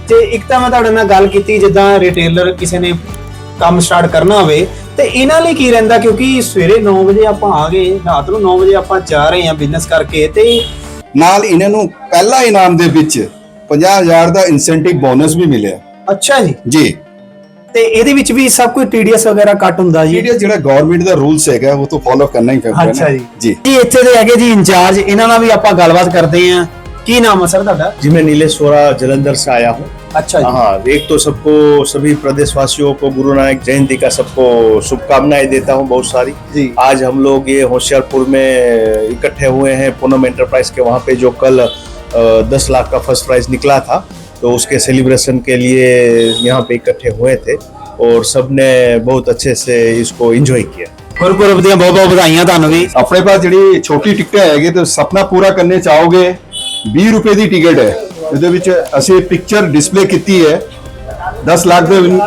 ਤੇ ਇੱਕ ਤਾਂ ਮੈਂ ਤੁਹਾਡੇ ਨਾਲ ਗੱਲ ਕੀਤੀ ਜਿੱਦਾਂ ਰਿਟੇਲਰ ਕਿਸੇ ਨੇ ਕੰਮ ਸਟਾਰਟ ਕਰਨਾ ਹੋਵੇ ਤੇ ਇਹਨਾਂ ਲਈ ਕੀ ਰਹਿੰਦਾ? ਕਿਉਂਕਿ ਸਵੇਰੇ 9 ਵਜੇ ਆਪਾਂ ਆ ਗਏ ਰਾਤ ਨੂੰ 9 ਵਜੇ ਆਪਾਂ ਜਾ ਰਹੇ ਹਾਂ ਬਿਜ਼ਨਸ ਕਰਕੇ ਤੇ ਨਾਲ ਇਹਨਾਂ ਨੂੰ ਪਹਿਲਾ ਇਨਾਮ ਦੇ ਵਿੱਚ 50000 ਦਾ ਇਨਸੈਂਟਿਵ ਬੋਨਸ ਵੀ ਮਿਲਿਆ। ਅੱਛਾ ਜੀ। ਜੀ। ਤੇ ਇਹਦੇ ਵਿੱਚ ਵੀ ਸਭ ਕੁਝ ਟੀਡੀਐਸ ਵਗੈਰਾ ਕੱਟ ਹੁੰਦਾ ਜੀ ਜਿਹੜਾ ਜਿਹੜਾ ਗਵਰਨਮੈਂਟ ਦਾ ਰੂਲਸ ਹੈਗਾ ਉਹ ਤਾਂ ਫੋਲੋ ਕਰਨਾ ਹੀ ਪੈਂਦਾ ਅੱਛਾ ਜੀ ਜੀ ਜੀ ਇੱਥੇ ਦੇ ਹੈਗੇ ਜੀ ਇੰਚਾਰਜ ਇਹਨਾਂ ਨਾਲ ਵੀ ਆਪਾਂ ਗੱਲਬਾਤ ਕਰਦੇ ਆਂ ਕੀ ਨਾਮ ਹੈ ਸਰ ਤੁਹਾਡਾ जी मैं नीलेश वोरा जलंधर से आया हूँ ਅੱਛਾ ਜੀ हाँ एक तो सबको सभी प्रदेशवासियों को गुरु नानक जयंती का सबको शुभकामनाएं देता हूँ बहुत सारी जी। आज हम लोग ये होशियारपुर में इकट्ठे हुए हैं पूनम एंटरप्राइज के वहाँ पे जो कल दस लाख का फर्स्ट प्राइज निकला था तो उसके सेलिब्रेशन के लिए यहाँ पे इकट्ठे हुए थे और सबने बहुत अच्छे से इसको एंजॉय किया ਗੁਰਪੁਰਬ ਦੀਆਂ ਬਹੁਤ ਬਹੁਤ ਵਧਾਈਆਂ ਤੁਹਾਨੂੰ ਵੀ ਆਪਣੇ ਪਾਸ ਜਿਹੜੀ ਛੋਟੀ ਟਿਕਟਾਂ ਹੈਗੇ ਤੇ ਸੁਪਨਾ ਪੂਰਾ ਕਰਨੇ ਚਾਹੋਗੇ 20 ਰੁਪਏ ਦੀ ਟਿਕਟ ਹੈ ਇਹਦੇ ਵਿੱਚ ਅਸੀਂ ਪਿਕਚਰ ਡਿਸਪਲੇ ਕੀਤੀ ਹੈ 10 ਲੱਖ ਦੇ ਵਿਨ-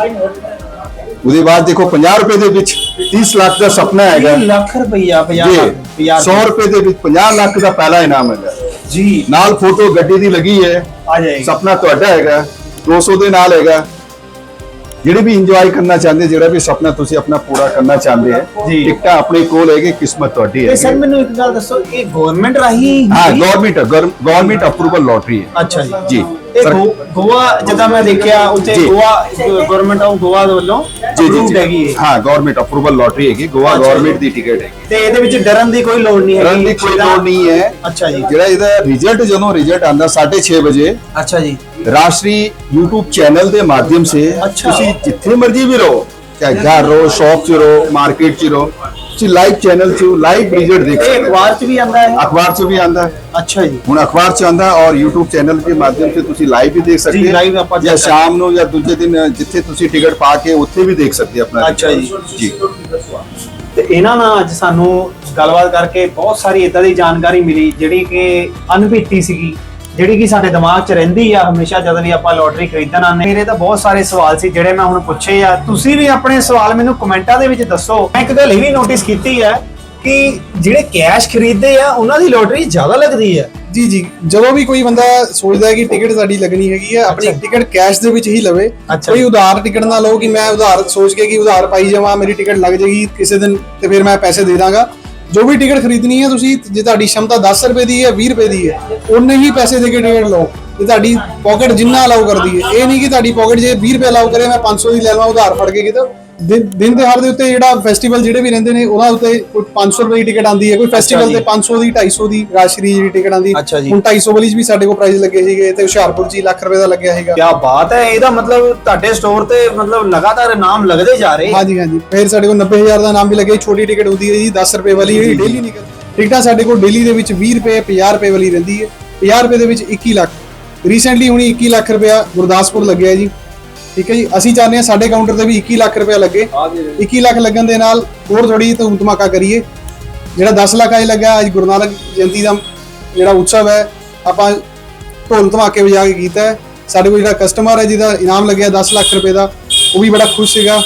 ਉਹਦੇ ਬਾਅਦ ਦੇਖੋ 50 ਰੁਪਏ ਦੇ ਵਿੱਚ 30 ਲੱਖ ਦਾ ਸੁਪਨਾ ਹੈਗਾ 30 ਲੱਖ ਰੁਪਈਆ 50 ਜੀ ਲੱਖ 100 ਰੁਪਏ ਦੇ ਵਿੱਚ 50 ਲੱਖ ਦਾ ਪਹਿਲਾ ਇਨਾਮ ਹੈਗਾ ਜੀ ਨਾਲ ਫੋਟੋ ਗੱਡੀ ਦੀ ਲੱਗੀ ਹੈ ਆ ਜਾਏਗੀ। ਸੁਪਨਾ ਤੁਹਾਡਾ ਹੈਗਾ 200 ਦੇ ਨਾਲ ਹੈਗਾ। ਜਿਹੜੇ ਵੀ ਇੰਜੋਏ ਕਰਨਾ ਚਾਹੁੰਦੇ ਜਿਹੜਾ ਵੀ ਸੁਪਨਾ ਤੁਸੀਂ ਆਪਣਾ ਪੂਰਾ ਕਰਨਾ ਚਾਹੁੰਦੇ ਹੈ। ਟਿਕਟਾਂ ਆਪਣੇ ਕੋਲ ਹੈਗੇ ਕਿਸਮਤ ਤੁਹਾਡੀ ਤੇ ਸਰ ਹੈ। ਮੈਨੂੰ ਇੱਕ ਗੱਲ ਦੱਸੋ ਇਹ ਗਵਰਨਮੈਂਟ ਰਾਹੀਂ ਹਾਂ ਗਵਰਨਮੈਂਟ ਗਵਰਨਮੈਂਟ ਅਪਰੂਵਲ ਲੋਟਰੀ ਹੈ। ਅੱਛਾ ਜੀ। ਜੀ। ਇਹ ਗੋ- ਗੋਆ ਜਿੱਦਾਂ ਮੈਂ ਦੇਖਿਆ ਉੱਥੇ ਜੀ। ਗੋਆ ਗਵਰਨਮੈਂਟ ਆਫ ਗੋਆ ਦੇ ਵੱਲੋਂ ਜੀ ਜੀ approved ਹੈਗੀ ਜੀ ਇਹ। ਹਾਂ ਗਵਰਨਮੈਂਟ ਅਪਰੂਵਲ ਲੋਟਰੀ ਹੈਗੀ ਗੋਆ ਅੱਛਾ ਜੀ। ਗਵਰਨਮੈਂਟ ਦੀ ਟਿਕਟ ਹੈਗੀ ਤੇ ਇਹਦੇ ਵਿੱਚ ਡਰਨ ਦੀ ਕੋਈ ਲੋੜ ਨਹੀਂ ਹੈਗੀ ਰਨ ਦੀ ਕੋਈ ਲੋੜ ਨਹੀਂ ਹੈ ਅੱਛਾ ਜੀ ਜਿਹੜਾ ਇਹਦਾ ਰਿਜ਼ਲਟ ਜਦੋਂ ਰਿਜ਼ਲਟ ਆਂਦਾ 6:30 ਵਜੇ ਅੱਛਾ ਜੀ ਰਾਸ਼ਟਰੀ YouTube ਚੈਨਲ ਦੇ ਮਾਧਿਅਮ ਸੇ ਅੱਛਾ। ਤੁਸੀਂ ਜਿੱਥੇ ਮਰਜ਼ੀ ਵੀ ਰਹੋ ਚਾਹੇ ਘਰ ਰਹੋ ਸ਼ੌਪ 'ਚ ਰਹੋ ਮਾਰਕੀਟ 'ਚ ਰਹੋ ਤੁਸੀਂ ਲਾਈਵ ਚੈਨਲ 'ਚ ਲਾਈਵ ਰਿਜ਼ਲਟ ਦੇਖ ਸਕਦੇ ਹੋ। ਅਖਬਾਰ 'ਚ ਵੀ ਆਂਦਾ ਹੈ? ਅਖਬਾਰ 'ਚ ਵੀ ਆਂਦਾ ਅੱਛਾ ਜੀ। ਹੁਣ ਅਖਬਾਰ 'ਚ ਆਂਦਾ ਔਰ YouTube ਚੈਨਲ ਦੇ ਮਾਧਿਅਮ ਸੇ ਤੁਸੀਂ ਲਾਈਵ ਵੀ ਦੇਖ ਸਕਦੇ ਜੀ, live ਆਪਾਂ ਜਾਂ ਸ਼ਾਮ ਨੂੰ ਜਾਂ ਦੂਜੇ ਦਿਨ ਜਿੱਥੇ ਤੁਸੀਂ ਟਿਕਟ ਪਾ ਕੇ ਉੱਥੇ ਵੀ ਦੇਖ ਸਕਦੇ ਹੋ ਆਪਣਾ ਅੱਛਾ ਜੀ। ਜੀ। ਤੇ ਇਹਨਾਂ ਨਾਲ ਅੱਜ ਸਾਨੂੰ ਗੱਲਬਾਤ ਕਰਕੇ ਬਹੁਤ ਸਾਰੀ ਇਦਾਂ ਦੀ ਜਾਣਕਾਰੀ ਮਿਲੀ ਜਿਹੜੀ ਕਿ ਅਨਭੀਤੀ ਸੀਗੀ। ਜਿਹੜੀ ਕਿ ਸਾਡੇ ਦਿਮਾਗ 'ਚ ਰਹਿੰਦੀ ਆ ਹਮੇਸ਼ਾ ਜਦੋਂ ਵੀ ਆਪਾਂ ਲੋਟਰੀ ਖਰੀਦਣ ਆਉਂਦੇ ਮੇਰੇ ਤਾਂ ਬਹੁਤ ਸਾਰੇ ਸਵਾਲ ਸੀ ਜਿਹੜੇ ਮੈਂ ਹੁਣ ਪੁੱਛੇ ਆ। ਤੁਸੀਂ ਵੀ ਆਪਣੇ ਸਵਾਲ ਮੈਨੂੰ ਕਮੈਂਟਾਂ ਦੇ ਵਿੱਚ ਦੱਸੋ। ਮੈਂ ਇੱਕ ਗੱਲ ਇਹ ਵੀ ਨੋਟਿਸ ਕੀਤੀ ਹੈ ਕਿ ਜਿਹੜੇ ਕੈਸ਼ ਖਰੀਦਦੇ ਆ ਉਹਨਾਂ ਦੀ ਲੋਟਰੀ ਜ਼ਿਆਦਾ ਲੱਗਦੀ ਹੈ ਜੀ ਜੀ। ਜਦੋਂ ਵੀ ਕੋਈ ਬੰਦਾ ਸੋਚਦਾ ਹੈ ਕਿ ਟਿਕਟ ਸਾਡੀ ਲੱਗਣੀ ਹੈਗੀ ਹੈ ਆਪਣੀ ਟਿਕਟ ਕੈਸ਼ ਦੇ ਵਿੱਚ ਹੀ ਲਵੇ। ਕੋਈ। ਉਧਾਰ ਟਿਕਟ ਨਾ ਲਓ ਕਿ ਮੈਂ ਉਧਾਰ ਸੋਚ ਕੇ ਕਿ ਉਧਾਰ ਪਾਈ ਜਾਵਾਂ ਮੇਰੀ ਟਿਕਟ ਲੱਗ ਜਾਏਗੀ ਕਿਸੇ ਦਿਨ ਤੇ ਫਿਰ ਮੈਂ ਪੈਸੇ ਦੇ ਦਾਂਗਾ। ਜੋ ਵੀ ਟਿਕਟ ਖਰੀਦਣੀ ਹੈ ਤੁਸੀਂ, ਜੇ ਤੁਹਾਡੀ ਸ਼ਮਤਾ 10 ਰੁਪਏ ਦੀ ਹੈ 20 ਰੁਪਏ ਦੀ ਹੈ ਉਨੇ ਹੀ ਪੈਸੇ ਦੇ ਕੇ ਟਿਕਟ ਲਓ। ਜੇ ਤੁਹਾਡੀ ਪਾਕਟ ਜਿੰਨਾ ਅਲਾਉ ਕਰਦੀ ਹੈ, ਇਹ ਨਹੀਂ ਕਿ ਤੁਹਾਡੀ ਪਾਕਟ ਜੇ 20 ਰੁਪਏ ਅਲਾਉ ਕਰੇ, ਮੈਂ 500 ਦੀ ਲੈ ਲਵਾਂ, ਉਧਾਰ ਫੜ ਕੇ ਕਿਤੇ। ਦਿਨ ਦਿਨ ਤਿਉਹਾਰ ਦੇ ਉੱਤੇ ਜਿਹੜਾ ਫੈਸਟੀਵਲ ਜਿਹੜੇ ਵੀ ਰਹਿੰਦੇ ਨੇ ਉਹਨਾਂ ਉੱਤੇ ਕੋਈ 500 ਰੁਪਏ ਦੀ ਟਿਕਟ ਆਉਂਦੀ ਹੈ ਕੋਈ ਫੈਸਟੀਵਲ ਜੀ। ਤੇ 500 ਦੀ 250 ਦੀ ਰਾਸ਼ਰੀ ਜਿਹੜੀ ਟਿਕਟ ਜੀ। ਹੁਣ 250 ਵਾਲੀ ਵੀ ਸਾਡੇ ਕੋਲ ਪ੍ਰਾਈਸ ਲੱਗੇ ਸੀਗੇ ਤੇ ਹੁਸ਼ਿਆਰਪੁਰ ਹੀ ਲੱਖ ਰੁਪਏ ਦਾ ਲੱਗਿਆ ਸੀਗਾ। ਕੀ ਬਾਤ ਹੈ ਇਹਦਾ ਮਤਲਬ ਤੁਹਾਡੇ ਸਟੋਰ ਤੇ ਮਤਲਬ ਲਗਾਤਾਰ ਨਾਮ ਲੱਗਦੇ ਜਾ ਰਹੇ। ਹਾਂਜੀ ਹਾਂਜੀ। ਫਿਰ ਸਾਡੇ ਕੋਲ 90000 ਦਾ ਨਾਮ ਵੀ ਲੱਗਿਆ ਜੀ। ਛੋਟੀ ਟਿਕਟ ਹੁੰਦੀ ਹੈ ਜੀ 10 ਰੁਪਏ ਵਾਲੀ ਜਿਹੜੀ ਡੇਲੀ ਨਿਕਲ ਟਿਕਟਾਂ ਸਾਡੇ ਕੋਲ ਡੇਲੀ ਦੇ ਵਿੱਚ 20 ਰੁਪਏ 50 ਰੁਪਏ ਵਾਲੀ ਰਹਿੰਦੀ ਹੈ। 50 ਰੁਪਏ ਦੇ ਵਿੱਚ 21 ਲੱਖ। ਰੀਸੈਂਟਲੀ ਹੁਣੀ 21 ਲੱਖ ਰੁਪਇਆ ਗੁਰਦਾਸਪੁਰ ਲੱਗਿਆ ਜੀ। ਠੀਕ ਹੈ ਜੀ? ਅਸੀਂ ਚਾਹੁੰਦੇ ਹਾਂ ਸਾਡੇ ਕਾਊਂਟਰ ਤੇ ਵੀ 21 ਲੱਖ ਰੁਪਇਆ ਲੱਗੇ। 21 ਲੱਖ ਲੱਗਣ ਦੇ ਨਾਲ ਹੋਰ ਥੋੜੀ ਧੂਮ ਧਮਾਕਾ ਕਰੀਏ। ਜਿਹੜਾ 10 ਲੱਖ ਅੱਜ ਲੱਗਾ ਅੱਜ ਗੁਰੂ ਨਾਨਕ ਜਯੰਤੀ ਦਾ ਜਿਹੜਾ ਉਤਸਵ ਹੈ ਆਪਾਂ ਢੋਲ ਧਮਾਕੇ ਵਜਾ ਕੇ ਕੀਤਾ ਹੈ। ਸਾਡੇ ਕੋਲ ਜਿਹੜਾ ਕਸਟਮਰ ਹੈ ਜਿਹਦਾ ਇਨਾਮ ਲੱਗਿਆ 10 ਲੱਖ ਰੁਪਏ ਦਾ ਉਹ ਵੀ ਬੜਾ ਖੁਸ਼ ਸੀਗਾ।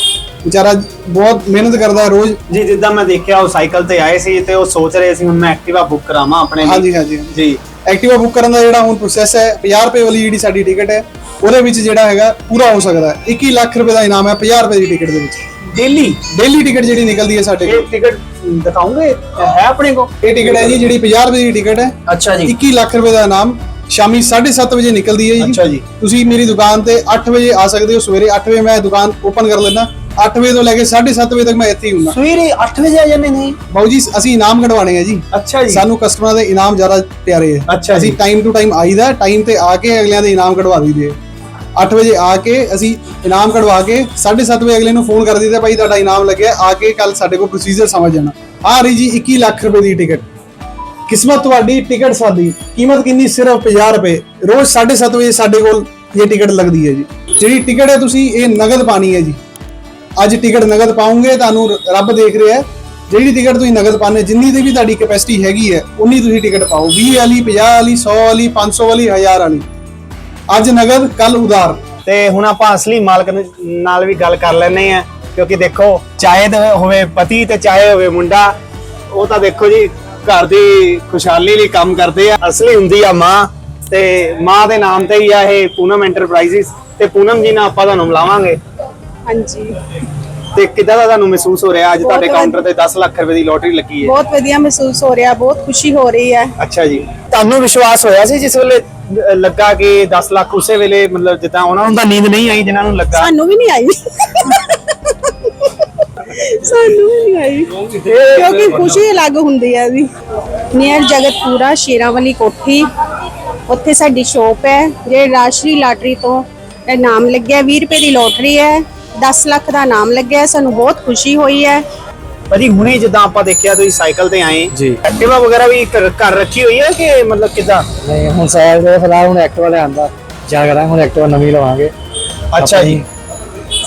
ਵਿਚਾਰਾ ਬਹੁਤ ਮਿਹਨਤ ਕਰਦਾ ਹੈ ਰੋਜ਼। ਜੀ ਜਿੱਦਾਂ ਮੈਂ ਦੇਖਿਆ ਉਹ ਸਾਈਕਲ ਤੇ ਆਏ ਸੀ ਤੇ ਉਹ ਸੋਚ ਰਹੇ ਸੀ ਹੁਣ ਮੈਂ ਐਕਟਿਵਾ ਬੁੱਕ ਕਰਾਵਾਂ ਆਪਣੇ ਲਈ। ਹਾਂਜੀ ਹਾਂਜੀ। ਜੀ। ਐਕਟਿਵਾ ਬੁੱਕ ਕਰਨ ਦਾ ਜਿਹੜਾ ਹੁਣ ਪ੍ਰੋਸੈਸ ਹੈ 50 ਰੁਪਏ ਵਾਲੀ ਜਿਹੜੀ ਸਾਡੀ ਟਿਕਟ ਹੈ ਉਹਦੇ ਵਿੱਚ ਜਿਹੜਾ ਹੈਗਾ ਪੂਰਾ ਹੋ ਸਕਦਾ। ਹੈ 21 ਲੱਖ ਰੁਪਏ ਦਾ ਇਨਾਮ ਹੈ 50 ਰੁਪਏ ਦੀ ਟਿਕਟ ਦੇ ਵਿੱਚ। ਡੇਲੀ? ਡੇਲੀ ਟਿਕਟ ਜਿਹੜੀ ਨਿਕਲਦੀ ਹੈ ਸਾਡੇ ਇਹ ਕੋਲ। ਟਿਕਟ ਦਿਖਾਉਂਗੇ ਹੈ ਆਪਣੇ ਕੋ ਇਹ ਟਿਕਟ ਹੈ ਜੀ ਜਿਹੜੀ 50 ਰੁਪਏ ਦੀ ਟਿਕਟ ਹੈ। ਅੱਛਾ ਜੀ। 21 ਲੱਖ ਰੁਪਏ ਦਾ ਇਨਾਮ ਸ਼ਾਮੀ 7:30 ਵਜੇ ਨਿਕਲਦੀ ਹੈ ਅੱਛਾ ਜੀ। ਤੁਸੀਂ ਮੇਰੀ ਦੁਕਾਨ ਤੇ 8 ਵਜੇ ਆ ਸਕਦੇ ਹੋ। ਸਵੇਰੇ 8 ਵਜੇ ਮੈਂ ਦੁਕਾਨ ਓਪਨ ਕਰ ਲੈਣਾ 8 ਵਜੇ ਤੋਂ ਲੈ ਕੇ 7:30 ਵਜੇ ਤੱਕ ਮੈਂ ਇੱਥੇ ਹੀ ਹੁੰਦਾ। ਸਵੇਰੇ 8 ਵਜੇ ਆ ਜਾਂਦੇ ਨੇ ਬਾਊ ਜੀ ਅਸੀਂ ਇਨਾਮ ਕਢਵਾਣੇ ਆ ਜੀ। ਅੱਛਾ ਜੀ। ਸਾਨੂੰ ਕਸਟਮਰਾਂ ਦੇ ਇਨਾਮ ਜ਼ਿਆਦਾ ਪਿਆਰੇ ਅੱਛਾ ਅਸੀਂ ਜੀ। ਟਾਈਮ ਟੂ ਟਾਈਮ ਆਈਦਾ ਟਾਈਮ ਤੇ ਆ ਕੇ ਅਗਲਿਆਂ ਦੇ ਇਨਾਮ ਕਢਵਾ ਦਈਦੇ 8 ਵਜੇ ਆ ਕੇ ਅਸੀਂ ਇਨਾਮ ਕਢਵਾ ਕੇ 7:30 ਵਜੇ ਅਗਲੇ ਨੂੰ ਫੋਨ ਕਰ ਦਈਦਾ ਭਾਈ, ਤੁਹਾਡਾ ਇਨਾਮ ਲੱਗਿਆ, ਆ ਕੇ ਕੱਲ ਸਾਡੇ ਕੋਲ ਪ੍ਰੋਸੀਜਰ ਸਮਝ ਜਾਣਾ। ਆ ਰਹੀ ਜੀ 21 ਲੱਖ ਰੁਪਏ ਦੀ ਟਿਕਟ। ਕਿਸਮਤ ਤੁਹਾਡੀ ਟਿਕਟ ਸਾਡੀ, ਕੀਮਤ ਕਿੰਨੀ? ਸਿਰਫ 50 ਰੁਪਏ। ਰੋਜ਼ 7:30 ਵਜੇ ਸਾਡੇ ਕੋਲ ਇਹ ਟਿਕਟ ਲੱਗਦੀ ਹੈ ਜੀ। ਜਿਹੜੀ ਟਿਕਟ ਹੈ ਤੁਸੀਂ, ਇਹ ਨਗਦ ਪਾਣੀ ਹੈ ਜੀ। ਅੱਜ ਟਿਕਟ ਨਗਦ ਪਾਉਂਗੇ, ਤੁਹਾਨੂੰ ਰੱਬ ਦੇਖ ਰਿਹਾ ਹੈ। ਜਿਹੜੀ ਟਿਕਟ ਤੁਸੀਂ ਨਗਦ ਪਾਣੇ ਜਿੰਨੀ ਦੀ ਵੀ ਤੁਹਾਡੀ ਕੈਪੈਸਿਟੀ ਹੈਗੀ ਹੈ, ਉਨੀ ਤੁਸੀਂ ਟਿਕਟ ਪਾਓ। 20 ਵਾਲੀ 50 ਵਾਲੀ 100 ਵਾਲੀ 500 ਵਾਲੀ 1000 ਵਾਲੀ। ਅੱਜ ਨਗਦ ਕੱਲ ਉਧਾਰ ਤੇ ਹੁਣ ਆਪਾਂ ਅਸਲੀ ਮਾਲਕ ਨੂੰ- ਨਾਲ ਵੀ ਗੱਲ ਕਰ ਲੈਨੇ ਆ ਕਿਉਂਕਿ ਦੇਖੋ ਚਾਹੇ ਤਾਂ ਹੋਵੇ ਪਤੀ ਤੇ ਚਾਹੇ ਹੋਵੇ ਮੁੰਡਾ ਉਹ ਤਾਂ ਦੇਖੋ ਜੀ ਘਰ ਦੀ ਖੁਸ਼ਹਾਲੀ ਲਈ ਕੰਮ ਕਰਦੇ ਆ। ਅਸਲੀ ਹੁੰਦੀ ਆ ਮਾਂ ਤੇ ਮਾਂ ਦੇ ਨਾਮ ਤੇ ਹੀ ਆ ਇਹ ਪੂਨਮ ਐਂਟਰਪ੍ਰਾਈਜ਼ਸ ਤੇ ਪੂਨਮ ਜੀ ਨਾਲ ਆਪਾਂ ਤੁਹਾਨੂੰ ਮਿਲਾਵਾਂਗੇ। ਹਾਂਜੀ। ਤੇ ਕਿੱਦਾਂ ਦਾ ਤੁਹਾਨੂੰ ਮਹਿਸੂਸ ਹੋ ਰਿਹਾ ਅੱਜ ਤੁਹਾਡੇ ਬਹੁਤ ਕਾਊਂਟਰ ਤੇ 10 ਲੱਖ ਰੁਪਏ ਦੀ ਲੋਟਰੀ ਲੱਗੀ ਹੈ? ਬਹੁਤ ਵਧੀਆ ਮਹਿਸੂਸ ਹੋ ਰਿਹਾ ਬਹੁਤ ਖੁਸ਼ੀ ਹੋ ਰਹੀ ਹੈ। ਅੱਛਾ ਜੀ। ਤੁਹਾਨੂੰ ਵਿਸ਼ਵਾਸ ਹੋਇਆ ਸੀ ਜਿਸ ਵੇਲੇ ਲੱਗਾ ਕਿ 10 ਲੱਖ ਉਸੇ ਵੇਲੇ ਮਤਲਬ ਜਿੱਦਾਂ ਉਹਨਾਂ ਨੂੰ ਤਾਂ ਨੀਂਦ ਨਹੀਂ ਆਈ, ਜਿਨ੍ਹਾਂ ਨੂੰ ਲੱਗਾ। ਸਾਨੂੰ ਵੀ ਨਹੀਂ ਆਈ। ਸਾਨੂੰ ਵੀ ਨਹੀਂ ਆਈ। ਕਿਉਂਕਿ ਖੁਸ਼ੀ ਅਲੱਗ ਹੁੰਦੀ ਹੈ ਜੀ। ਨੀਅਰ ਜਗਤਪੂਰਾ ਸ਼ੇਰਾਵਾਲੀ ਕੋਠੀ। ਉੱਥੇ ਸਾਡੀ ਸ਼ੋਪ ਹੈ, ਜਿਹੜੇ ਰਾਸ਼ਟਰੀ ਲਾਟਰੀ ਤੋਂ ਇਹ ਨਾਮ ਲੱਗਿਆ 20 ਰੁਪਏ ਦੀ ਲੋਟਰੀ ਹੈ। 10 ਲੱਖ ਦਾ ਨਾਮ ਲੱਗਿਆ, ਸਾਨੂੰ ਬਹੁਤ ਖੁਸ਼ੀ ਹੋਈ ਹੈ। ਭਾਜੀ ਹੁਣੇ ਜਿੱਦਾਂ ਆਪਾਂ ਦੇਖਿਆ ਤੁਸੀਂ ਸਾਈਕਲ ਤੇ ਆਏ। ਜੀ। ਐਕਟਿਵਾ ਵਗੈਰਾ ਵੀ ਘਰ ਰੱਖੀ ਹੋਈ ਹੈ ਕਿ ਮਤਲਬ ਕਿਦਾਂ? ਨਹੀਂ ਹੁਣ ਸਾਈਕਲ ਦੇ ਫਿਲਹਾਲ ਹੁਣ ਐਕਟਿਵਾ ਲੈ ਆਂਦਾ ਜਾ ਕਰਾਂਗੇ ਹੁਣ ਐਕਟਿਵਾ ਨਵੀਂ ਲਵਾਂਗੇ। ਅੱਛਾ ਜੀ।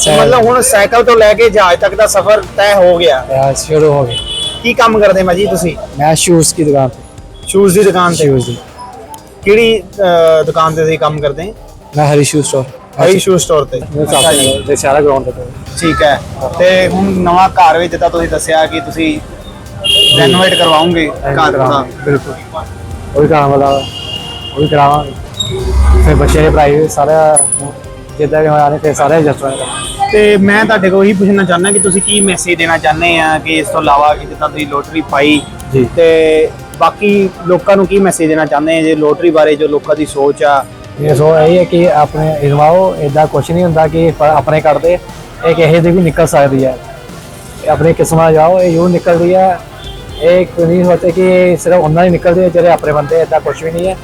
ਮਤਲਬ ਹੁਣ ਸਾਈਕਲ ਤੋਂ ਲੈ ਕੇ ਜਹਾਜ਼ ਤੱਕ ਦਾ ਸਫ਼ਰ ਤੈਅ ਹੋ ਗਿਆ। ਯਾਰ ਸ਼ੁਰੂ ਹੋ ਗਿਆ ਕੀ ਕੰਮ ਕਰਦੇ ਮਾਜੀ ਤੁਸੀਂ? ਮੈਂ ਸ਼ੂਜ਼ ਦੀ ਦੁਕਾਨ ਤੇ। ਸ਼ੂਜ਼ ਦੀ ਦੁਕਾਨ ਤੇ? ਸ਼ੂਜ਼ ਦੀ। ਕਿਹੜੀ ਦੁਕਾਨ ਤੇ ਤੁਸੀਂ ਕੰਮ ਕਰਦੇ? ਮੈਂ ਹਰੀ ਸ਼ੂਜ਼ ਸਟੋਰ ਆਈ ਸ਼ੂ ਸਟੋਰ ਤੇ। ਜੇ। ਸਾਰਾ ਗਰਾਊਂਡ ਤੇ। ਠੀਕ ਹੈ। ਤੇ ਹੁਣ ਨਵਾਂ ਘਰ ਵੀ ਜਿੱਦਾਂ ਤੁਸੀਂ ਦੱਸਿਆ ਕਿ ਤੁਸੀਂ ਰੈਨੋਵੇਟ ਕਰਵਾਉਂਗੇ ਘਰ ਦਾ। ਬਿਲਕੁਲ। ਉਹ ਵੀ ਕਰਾਂ ਵਾਲਾ ਉਹ ਵੀ ਕਰਾਵਾਂਗੇ। ਫਿਰ ਬੱਚੇ ਦੇ ਪੜਾਈ ਸਾਰਾ ਜਿੱਦਾਂ ਵੀ ਹੋਇਆ ਨੇ ਫਿਰ ਸਾਰਾ ਐਡਜਸਟਮੈਂਟ ਕਰਾਂਗੇ ਤੇ ਮੈਂ ਤੁਹਾਡੇ ਕੋਲ ਇਹੀ ਪੁੱਛਣਾ ਚਾਹੁੰਦਾ ਕਿ ਤੁਸੀਂ ਕੀ ਮੈਸੇਜ ਦੇਣਾ ਚਾਹੁੰਦੇ ਆ ਕਿ ਇਸ ਤੋਂ ਇਲਾਵਾ ਕਿ ਜਿੱਦਾਂ ਤੁਸੀਂ ਲੋਟਰੀ ਪਾਈ ਤੇ ਬਾਕੀ ਲੋਕਾਂ ਨੂੰ ਕੀ ਮੈਸੇਜ ਦੇਣਾ ਚਾਹੁੰਦੇ ਆ ਜੇ ਲੋਟਰੀ ਬਾਰੇ ਜੋ ਲੋਕਾਂ ਦੀ ਸੋਚ ਆ ਇਹ ਸੋ ਇਹ ਹੈ ਕਿ ਆਪਣੇ ਇਜ਼ਮਾਓ ਇਦਾਂ ਕੁਝ ਨਹੀਂ ਹੁੰਦਾ ਕਿ ਆਪਣੇ ਕੱਢਦੇ ਇਹ ਕਿਸੇ ਦੀ ਵੀ ਨਿਕਲ ਸਕਦੀ ਹੈ ਆਪਣੀ ਕਿਸਮਤ ਜਾਓ ਇਹ ਯੂ ਨਿਕਲਦੀ ਹੈ ਇਹ ਕੋਈ ਨਹੀਂ ਹੋਤੇ ਕਿ ਸਿਰਫ ਉਹਨਾਂ ਹੀ ਨਿਕਲਦੇ ਜਿਹੜੇ ਆਪਣੇ ਬੰਦੇ ਇਦਾਂ ਕੁਝ ਵੀ ਨਹੀਂ ਹੈ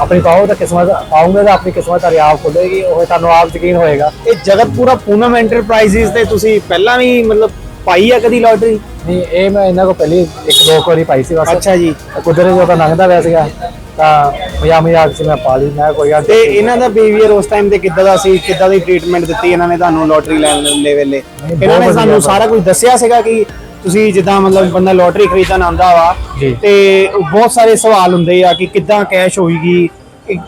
ਆਪਣੀ ਪਾਓ ਤਾਂ ਕਿਸਮਤ ਪਾਉਂਗੇ ਤਾਂ ਆਪਣੀ ਕਿਸਮਤ ਤੁਹਾਡੀ ਆਪ ਖੁੱਲੇਗੀ ਉਹ ਤੁਹਾਨੂੰ ਆਪ ਯਕੀਨ ਹੋਏਗਾ। ਇਹ ਜਗਤਪੂਰਾ ਪੂਨਮ ਐਂਟਰਪ੍ਰਾਈਜ਼ਸ ਤੇ ਤੁਸੀਂ ਪਹਿਲਾਂ ਵੀ ਮਤਲਬ ਪਾਈ ਆ ਕਦੀ ਲੋਟਰੀ ਨਹੀਂ ਇਹ ਮੈਂ ਇਹਨਾਂ ਕੋ ਪਹਿਲੀ ਇੱਕ ਦੋ ਵਾਰੀ ਪਾਈ ਸੀ ਬਸ। ਅੱਛਾ ਜੀ। ਕੁਦਰਤ ਜਦੋਂ ਲੰਘਦਾ ਵੈ ਸੀਗਾ ਤਾਂ ਮਜ਼ਾਕ ਮਜ਼ਾਕ ਚ ਮੈਂ ਪਾ ਲਈ ਮੈਂ ਕੋਈ ਗੱਲ ਤੇ ਇਹਨਾਂ ਦਾ ਬਿਹੇਵੀਅਰ ਉਸ ਟਾਈਮ ਤੇ ਕਿੱਦਾਂ ਦਾ ਸੀ ਕਿੱਦਾਂ ਦੀ ਟ੍ਰੀਟਮੈਂਟ ਦਿੱਤੀ ਇਹਨਾਂ ਨੇ ਤੁਹਾਨੂੰ ਲੋਟਰੀ ਲੈਣ ਦੇ ਵੇਲੇ ਇਹਨਾਂ ਨੇ ਸਾਨੂੰ। ਸਾਰਾ ਕੁਝ ਦੱਸਿਆ ਸੀਗਾ ਕਿ ਤੁਸੀਂ ਜਿੱਦਾਂ ਮਤਲਬ ਬੰਦਾ ਲੋਟਰੀ ਖਰੀਦਣ ਆਉਂਦਾ ਵਾ। ਤੇ ਬਹੁਤ ਸਾਰੇ ਸਵਾਲ ਹੁੰਦੇ ਆ ਕਿ ਕਿੱਦਾਂ ਕੈਸ਼ ਹੋਏਗੀ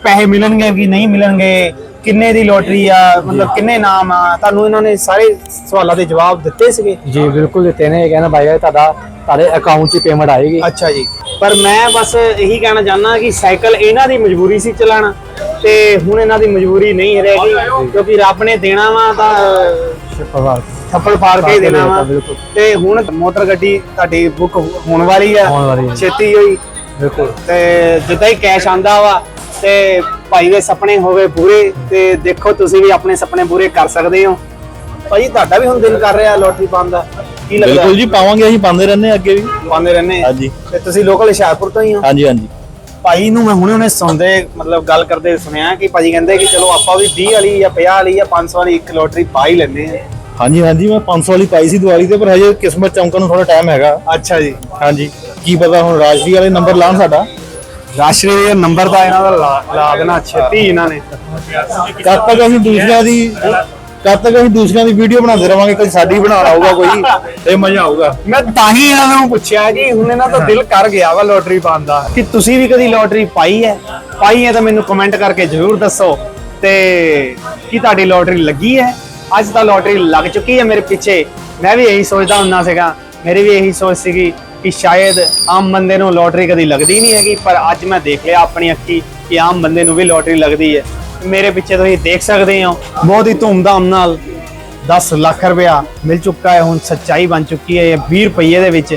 ਪੈਸੇ ਮਿਲਣਗੇ ਕਿ ਨਹੀਂ ਮਿਲਣਗੇ ਕਿੰਨੇ ਦੀ ਲੋਟਰੀ ਆ ਮਤਲਬ ਕਿੰਨੇ ਨਾਮ ਆ? ਤੁਹਾਨੂੰ ਇਹਨਾਂ ਨੇ ਸਾਰੇ ਸਵਾਲਾਂ ਦੇ ਜਵਾਬ ਦਿੱਤੇ ਸੀਗੇ। ਜੀ ਬਿਲਕੁਲ ਦਿੱਤੇ ਨੇ। ਇਹ ਕਹਿੰਦਾ ਭਾਈ ਤੁਹਾਡਾ ਤੁਹਾਡੇ ਅਕਾਊਂਟ 'ਚ ਪੇਮੈਂਟ ਆਏਗੀ। ਅੱਛਾ ਜੀ। ਪਰ ਮੈਂ ਬਸ ਇਹੀ ਕਹਿਣਾ ਚਾਹੁੰਦਾ ਕਿ ਸਾਈਕਲ ਇਹਨਾਂ ਦੀ ਮਜਬੂਰੀ ਸੀ ਚਲਾਣਾ ਤੇ ਹੁਣ ਇਹਨਾਂ ਦੀ ਮਜਬੂਰੀ ਨਹੀਂ ਰਹਿ ਗਈ ਕਿਉਂਕਿ ਰੱਬ ਨੇ ਦੇਣਾ ਵਾ ਤਾਂ ਥੱਪੜ ਫਾੜ ਕੇ ਦੇਣਾ ਵਾ। ਤੇ ਹੁਣ ਮੋਟਰ ਗੱਡੀ ਤੁਹਾਡੀ ਬੁੱਕ ਹੋਣ ਵਾਲੀ ਆ। ਛੇਤੀ ਹੋਈ। ਬਿਲਕੁਲ। ਤੇ ਜਿੱਦਾਂ ਹੀ ਕੈਸ਼ ਆਂਦਾ ਵਾ ਤੇ ਭਾਈ ਦੇ ਸੁਪਨੇ ਹੋਵੇ ਪੂਰੇ ਤੇ ਦੇਖੋ ਤੁਸੀਂ ਵੀ ਆਪਣੇ ਸੁਪਨੇ ਪੂਰੇ ਕਰ ਸਕਦੇ ਹੋ। ਭਾਈ ਤੁਹਾਡਾ ਵੀ ਹੁਣ ਦਿਲ ਕਰ ਰਿਹਾ ਲੋਟਰੀ ਪਾਉਣ ਦਾ। ਕੀ ਲੱਗਦਾ? ਬਿਲਕੁਲ ਜੀ ਪਾਵਾਂਗੇ ਅਸੀਂ ਪਾਉਂਦੇ ਰਹਿੰਦੇ ਹਾਂ ਅੱਗੇ ਵੀ। ਪਾਉਂਦੇ ਰਹਿੰਦੇ ਆ? ਹਾਂਜੀ। ਤੇ ਤੁਸੀਂ ਲੋਕਲ ਹੁਸ਼ਿਆਰਪੁਰ ਤੋਂ ਹੀ ਹੋ? ਹਾਂਜੀ ਹਾਂਜੀ। ਭਾਈ ਨੂੰ ਮੈਂ ਹੁਣੇ ਹੁਣੇ ਸੁਣਦੇ ਮਤਲਬ ਗੱਲ ਕਰਦੇ ਸੁਣਿਆ ਕਿ ਭਾਜੀ ਕਹਿੰਦੇ ਕਿ ਚਲੋ ਆਪਾਂ ਵੀ 20 ਵਾਲੀ ਜਾਂ 50 ਵਾਲੀ ਜਾਂ 500 ਵਾਲੀ ਇੱਕ ਲੋਟਰੀ ਪਾ ਹੀ ਲੈਂਦੇ ਆ ਹਾਂਜੀ ਹਾਂਜੀ ਮੈਂ 500 ਵਾਲੀ ਪਾਈ ਸੀ ਦਿਵਾਲੀ ਤੇ ਪਰ ਹਜੇ ਕਿਸਮਤ ਚਮਕਣ ਨੂੰ ਥੋੜਾ ਟਾਈਮ ਹੈਗਾ। ਅੱਛਾ ਜੀ। ਹਾਂਜੀ। ਕੀ ਪਤਾ ਹੁਣ ਰਾਜਸ਼ਰੀ ਵਾਲੇ ਨੰਬਰ ਲਾਣ ਸਾਡਾ। ਰਾਸ਼ਟਰੀ ਦੇ ਨੰਬਰ ਦਾ ਇਹਨਾਂ ਦਾ ਲਾ- ਲਾ ਦੇਣਾ ਛੇਤੀ ਇਹਨਾਂ ਨੇ। ਕਦ ਤੱਕ ਅਸੀਂ ਦੂਸਰਿਆਂ ਦੀ ਕਦ ਤੱਕ ਅਸੀਂ ਦੂਸਰਿਆਂ ਦੀ ਵੀਡੀਓ ਬਣਾਉਂਦੇ ਰਵਾਂਗੇ ਕਦੇ ਸਾਡੀ ਬਣਾਉਣਾ ਆਊਗਾ ਕੋਈ ਤੇ ਮਜ਼ਾ ਆਊਗਾ। ਮੈਂ ਤਾਂ ਹੀ ਇਹਨਾਂ ਨੂੰ ਪੁੱਛਿਆ ਕਿ ਹੁਣ ਇਹਨਾਂ ਦਾ ਦਿਲ ਕਰ ਗਿਆ ਵਾ ਲੋਟਰੀ ਪਾਉਣ ਦਾ ਕਿ ਤੁਸੀਂ ਵੀ ਕਦੀ ਲੋਟਰੀ ਪਾਈ ਹੈ? ਪਾਈ ਹੈ ਤਾਂ ਮੈਨੂੰ ਕਮੈਂਟ ਕਰਕੇ ਜ਼ਰੂਰ ਦੱਸੋ ਤੇ ਕੀ ਤੁਹਾਡੀ ਲੋਟਰੀ ਲੱਗੀ ਹੈ? ਅੱਜ ਤਾਂ ਲੋਟਰੀ ਲੱਗ ਚੁੱਕੀ ਹੈ ਮੇਰੇ ਪਿੱਛੇ। ਮੈਂ ਵੀ ਇਹੀ ਸੋਚਦਾ ਹੁੰਦਾ ਸੀਗਾ ਮੇਰੀ ਵੀ ਇਹੀ ਸੋਚ ਸੀਗੀ ਕਿ ਸ਼ਾਇਦ ਆਮ ਬੰਦੇ ਨੂੰ ਲੋਟਰੀ ਕਦੀ ਲੱਗਦੀ ਨਹੀਂ ਹੈਗੀ, ਪਰ ਅੱਜ ਮੈਂ ਦੇਖ ਲਿਆ ਆਪਣੀ ਅੱਖੀ ਕਿ ਆਮ ਬੰਦੇ ਨੂੰ ਵੀ ਲੋਟਰੀ ਲੱਗਦੀ ਹੈ। ਮੇਰੇ ਪਿੱਛੇ ਤੁਸੀਂ ਦੇਖ ਸਕਦੇ ਹੋ, ਬਹੁਤ ਹੀ ਧੂਮਧਾਮ ਨਾਲ 10 ਲੱਖ ਰੁਪਇਆ ਮਿਲ ਚੁੱਕਾ ਹੈ, ਹੁਣ ਸੱਚਾਈ ਬਣ ਚੁੱਕੀ ਹੈ ਇਹ 20 ਰੁਪਏ ਦੇ ਵਿੱਚ।